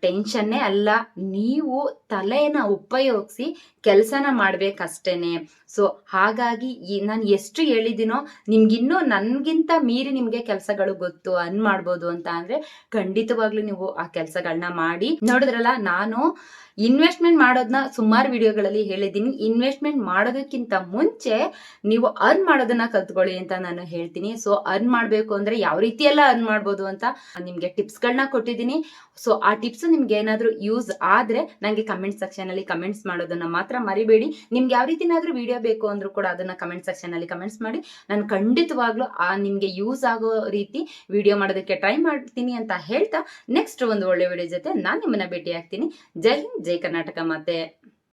ಟೆನ್ಷನ್ನೇ ಅಲ್ಲ. ನೀವು ತಲೆಯನ್ನ ಉಪಯೋಗಿಸಿ ಕೆಲಸನ ಮಾಡ್ಬೇಕಷ್ಟೇನೆ. ಸೊ ಹಾಗಾಗಿ ನಾನು ಎಷ್ಟು ಹೇಳಿದ್ದೀನೋ ನಿಮ್ಗಿನ್ನೂ ನನ್ಗಿಂತ ಮೀರಿ ನಿಮ್ಗೆ ಕೆಲಸಗಳು ಗೊತ್ತು. ಅನ್ ಮಾಡ್ಬೋದು ಅಂತ ಅಂದ್ರೆ ಖಂಡಿತವಾಗ್ಲೂ ನೀವು ಆ ಕೆಲಸಗಳನ್ನ ಮಾಡಿ. ನೋಡಿದ್ರಲ್ಲ, ನಾನು ಇನ್ವೆಸ್ಟ್ಮೆಂಟ್ ಮಾಡೋದನ್ನ ಸುಮಾರು ವಿಡಿಯೋಗಳಲ್ಲಿ ಹೇಳಿದ್ದೀನಿ. ಇನ್ವೆಸ್ಟ್ಮೆಂಟ್ ಮಾಡೋದಕ್ಕಿಂತ ಮುಂಚೆ ನೀವು ಅರ್ನ್ ಮಾಡೋದನ್ನ ಕಲ್ತ್ಕೊಳ್ಳಿ ಅಂತ ನಾನು ಹೇಳ್ತೀನಿ. ಸೊ ಅರ್ನ್ ಮಾಡಬೇಕು ಅಂದ್ರೆ ಯಾವ ರೀತಿ ಎಲ್ಲ ಅರ್ನ್ ಮಾಡ್ಬೋದು ಅಂತ ನಿಮ್ಗೆ ಟಿಪ್ಸ್ಗಳನ್ನ ಕೊಟ್ಟಿದ್ದೀನಿ. ಸೊ ಆ ಟಿಪ್ಸ್ ನಿಮ್ಗೆ ಏನಾದರೂ ಯೂಸ್ ಆದ್ರೆ ನನಗೆ ಕಮೆಂಟ್ ಸೆಕ್ಷನ್ ಅಲ್ಲಿ ಕಮೆಂಟ್ಸ್ ಮಾಡೋದನ್ನ ಮಾತ್ರ ಮರಿಬೇಡಿ. ನಿಮ್ಗೆ ಯಾವ ರೀತಿನಾದ್ರೂ ವಿಡಿಯೋ ಬೇಕು ಅಂದ್ರೂ ಕೂಡ ಅದನ್ನ ಕಮೆಂಟ್ ಸೆಕ್ಷನ್ ಅಲ್ಲಿ ಕಮೆಂಟ್ಸ್ ಮಾಡಿ. ನಾನು ಖಂಡಿತವಾಗ್ಲೂ ಆ ನಿಮ್ಗೆ ಯೂಸ್ ಆಗೋ ರೀತಿ ವಿಡಿಯೋ ಮಾಡೋದಕ್ಕೆ ಟ್ರೈ ಮಾಡ್ತೀನಿ ಅಂತ ಹೇಳ್ತಾ ನೆಕ್ಸ್ಟ್ ಒಂದು ಒಳ್ಳೆ ವಿಡಿಯೋ ಜೊತೆ ನಾನು ನಿಮ್ಮನ್ನ ಭೇಟಿ ಆಗ್ತೀನಿ ಜೈ ಹಿಂದ್, ಜೈ ಕರ್ನಾಟಕ ಮತ್ತೆ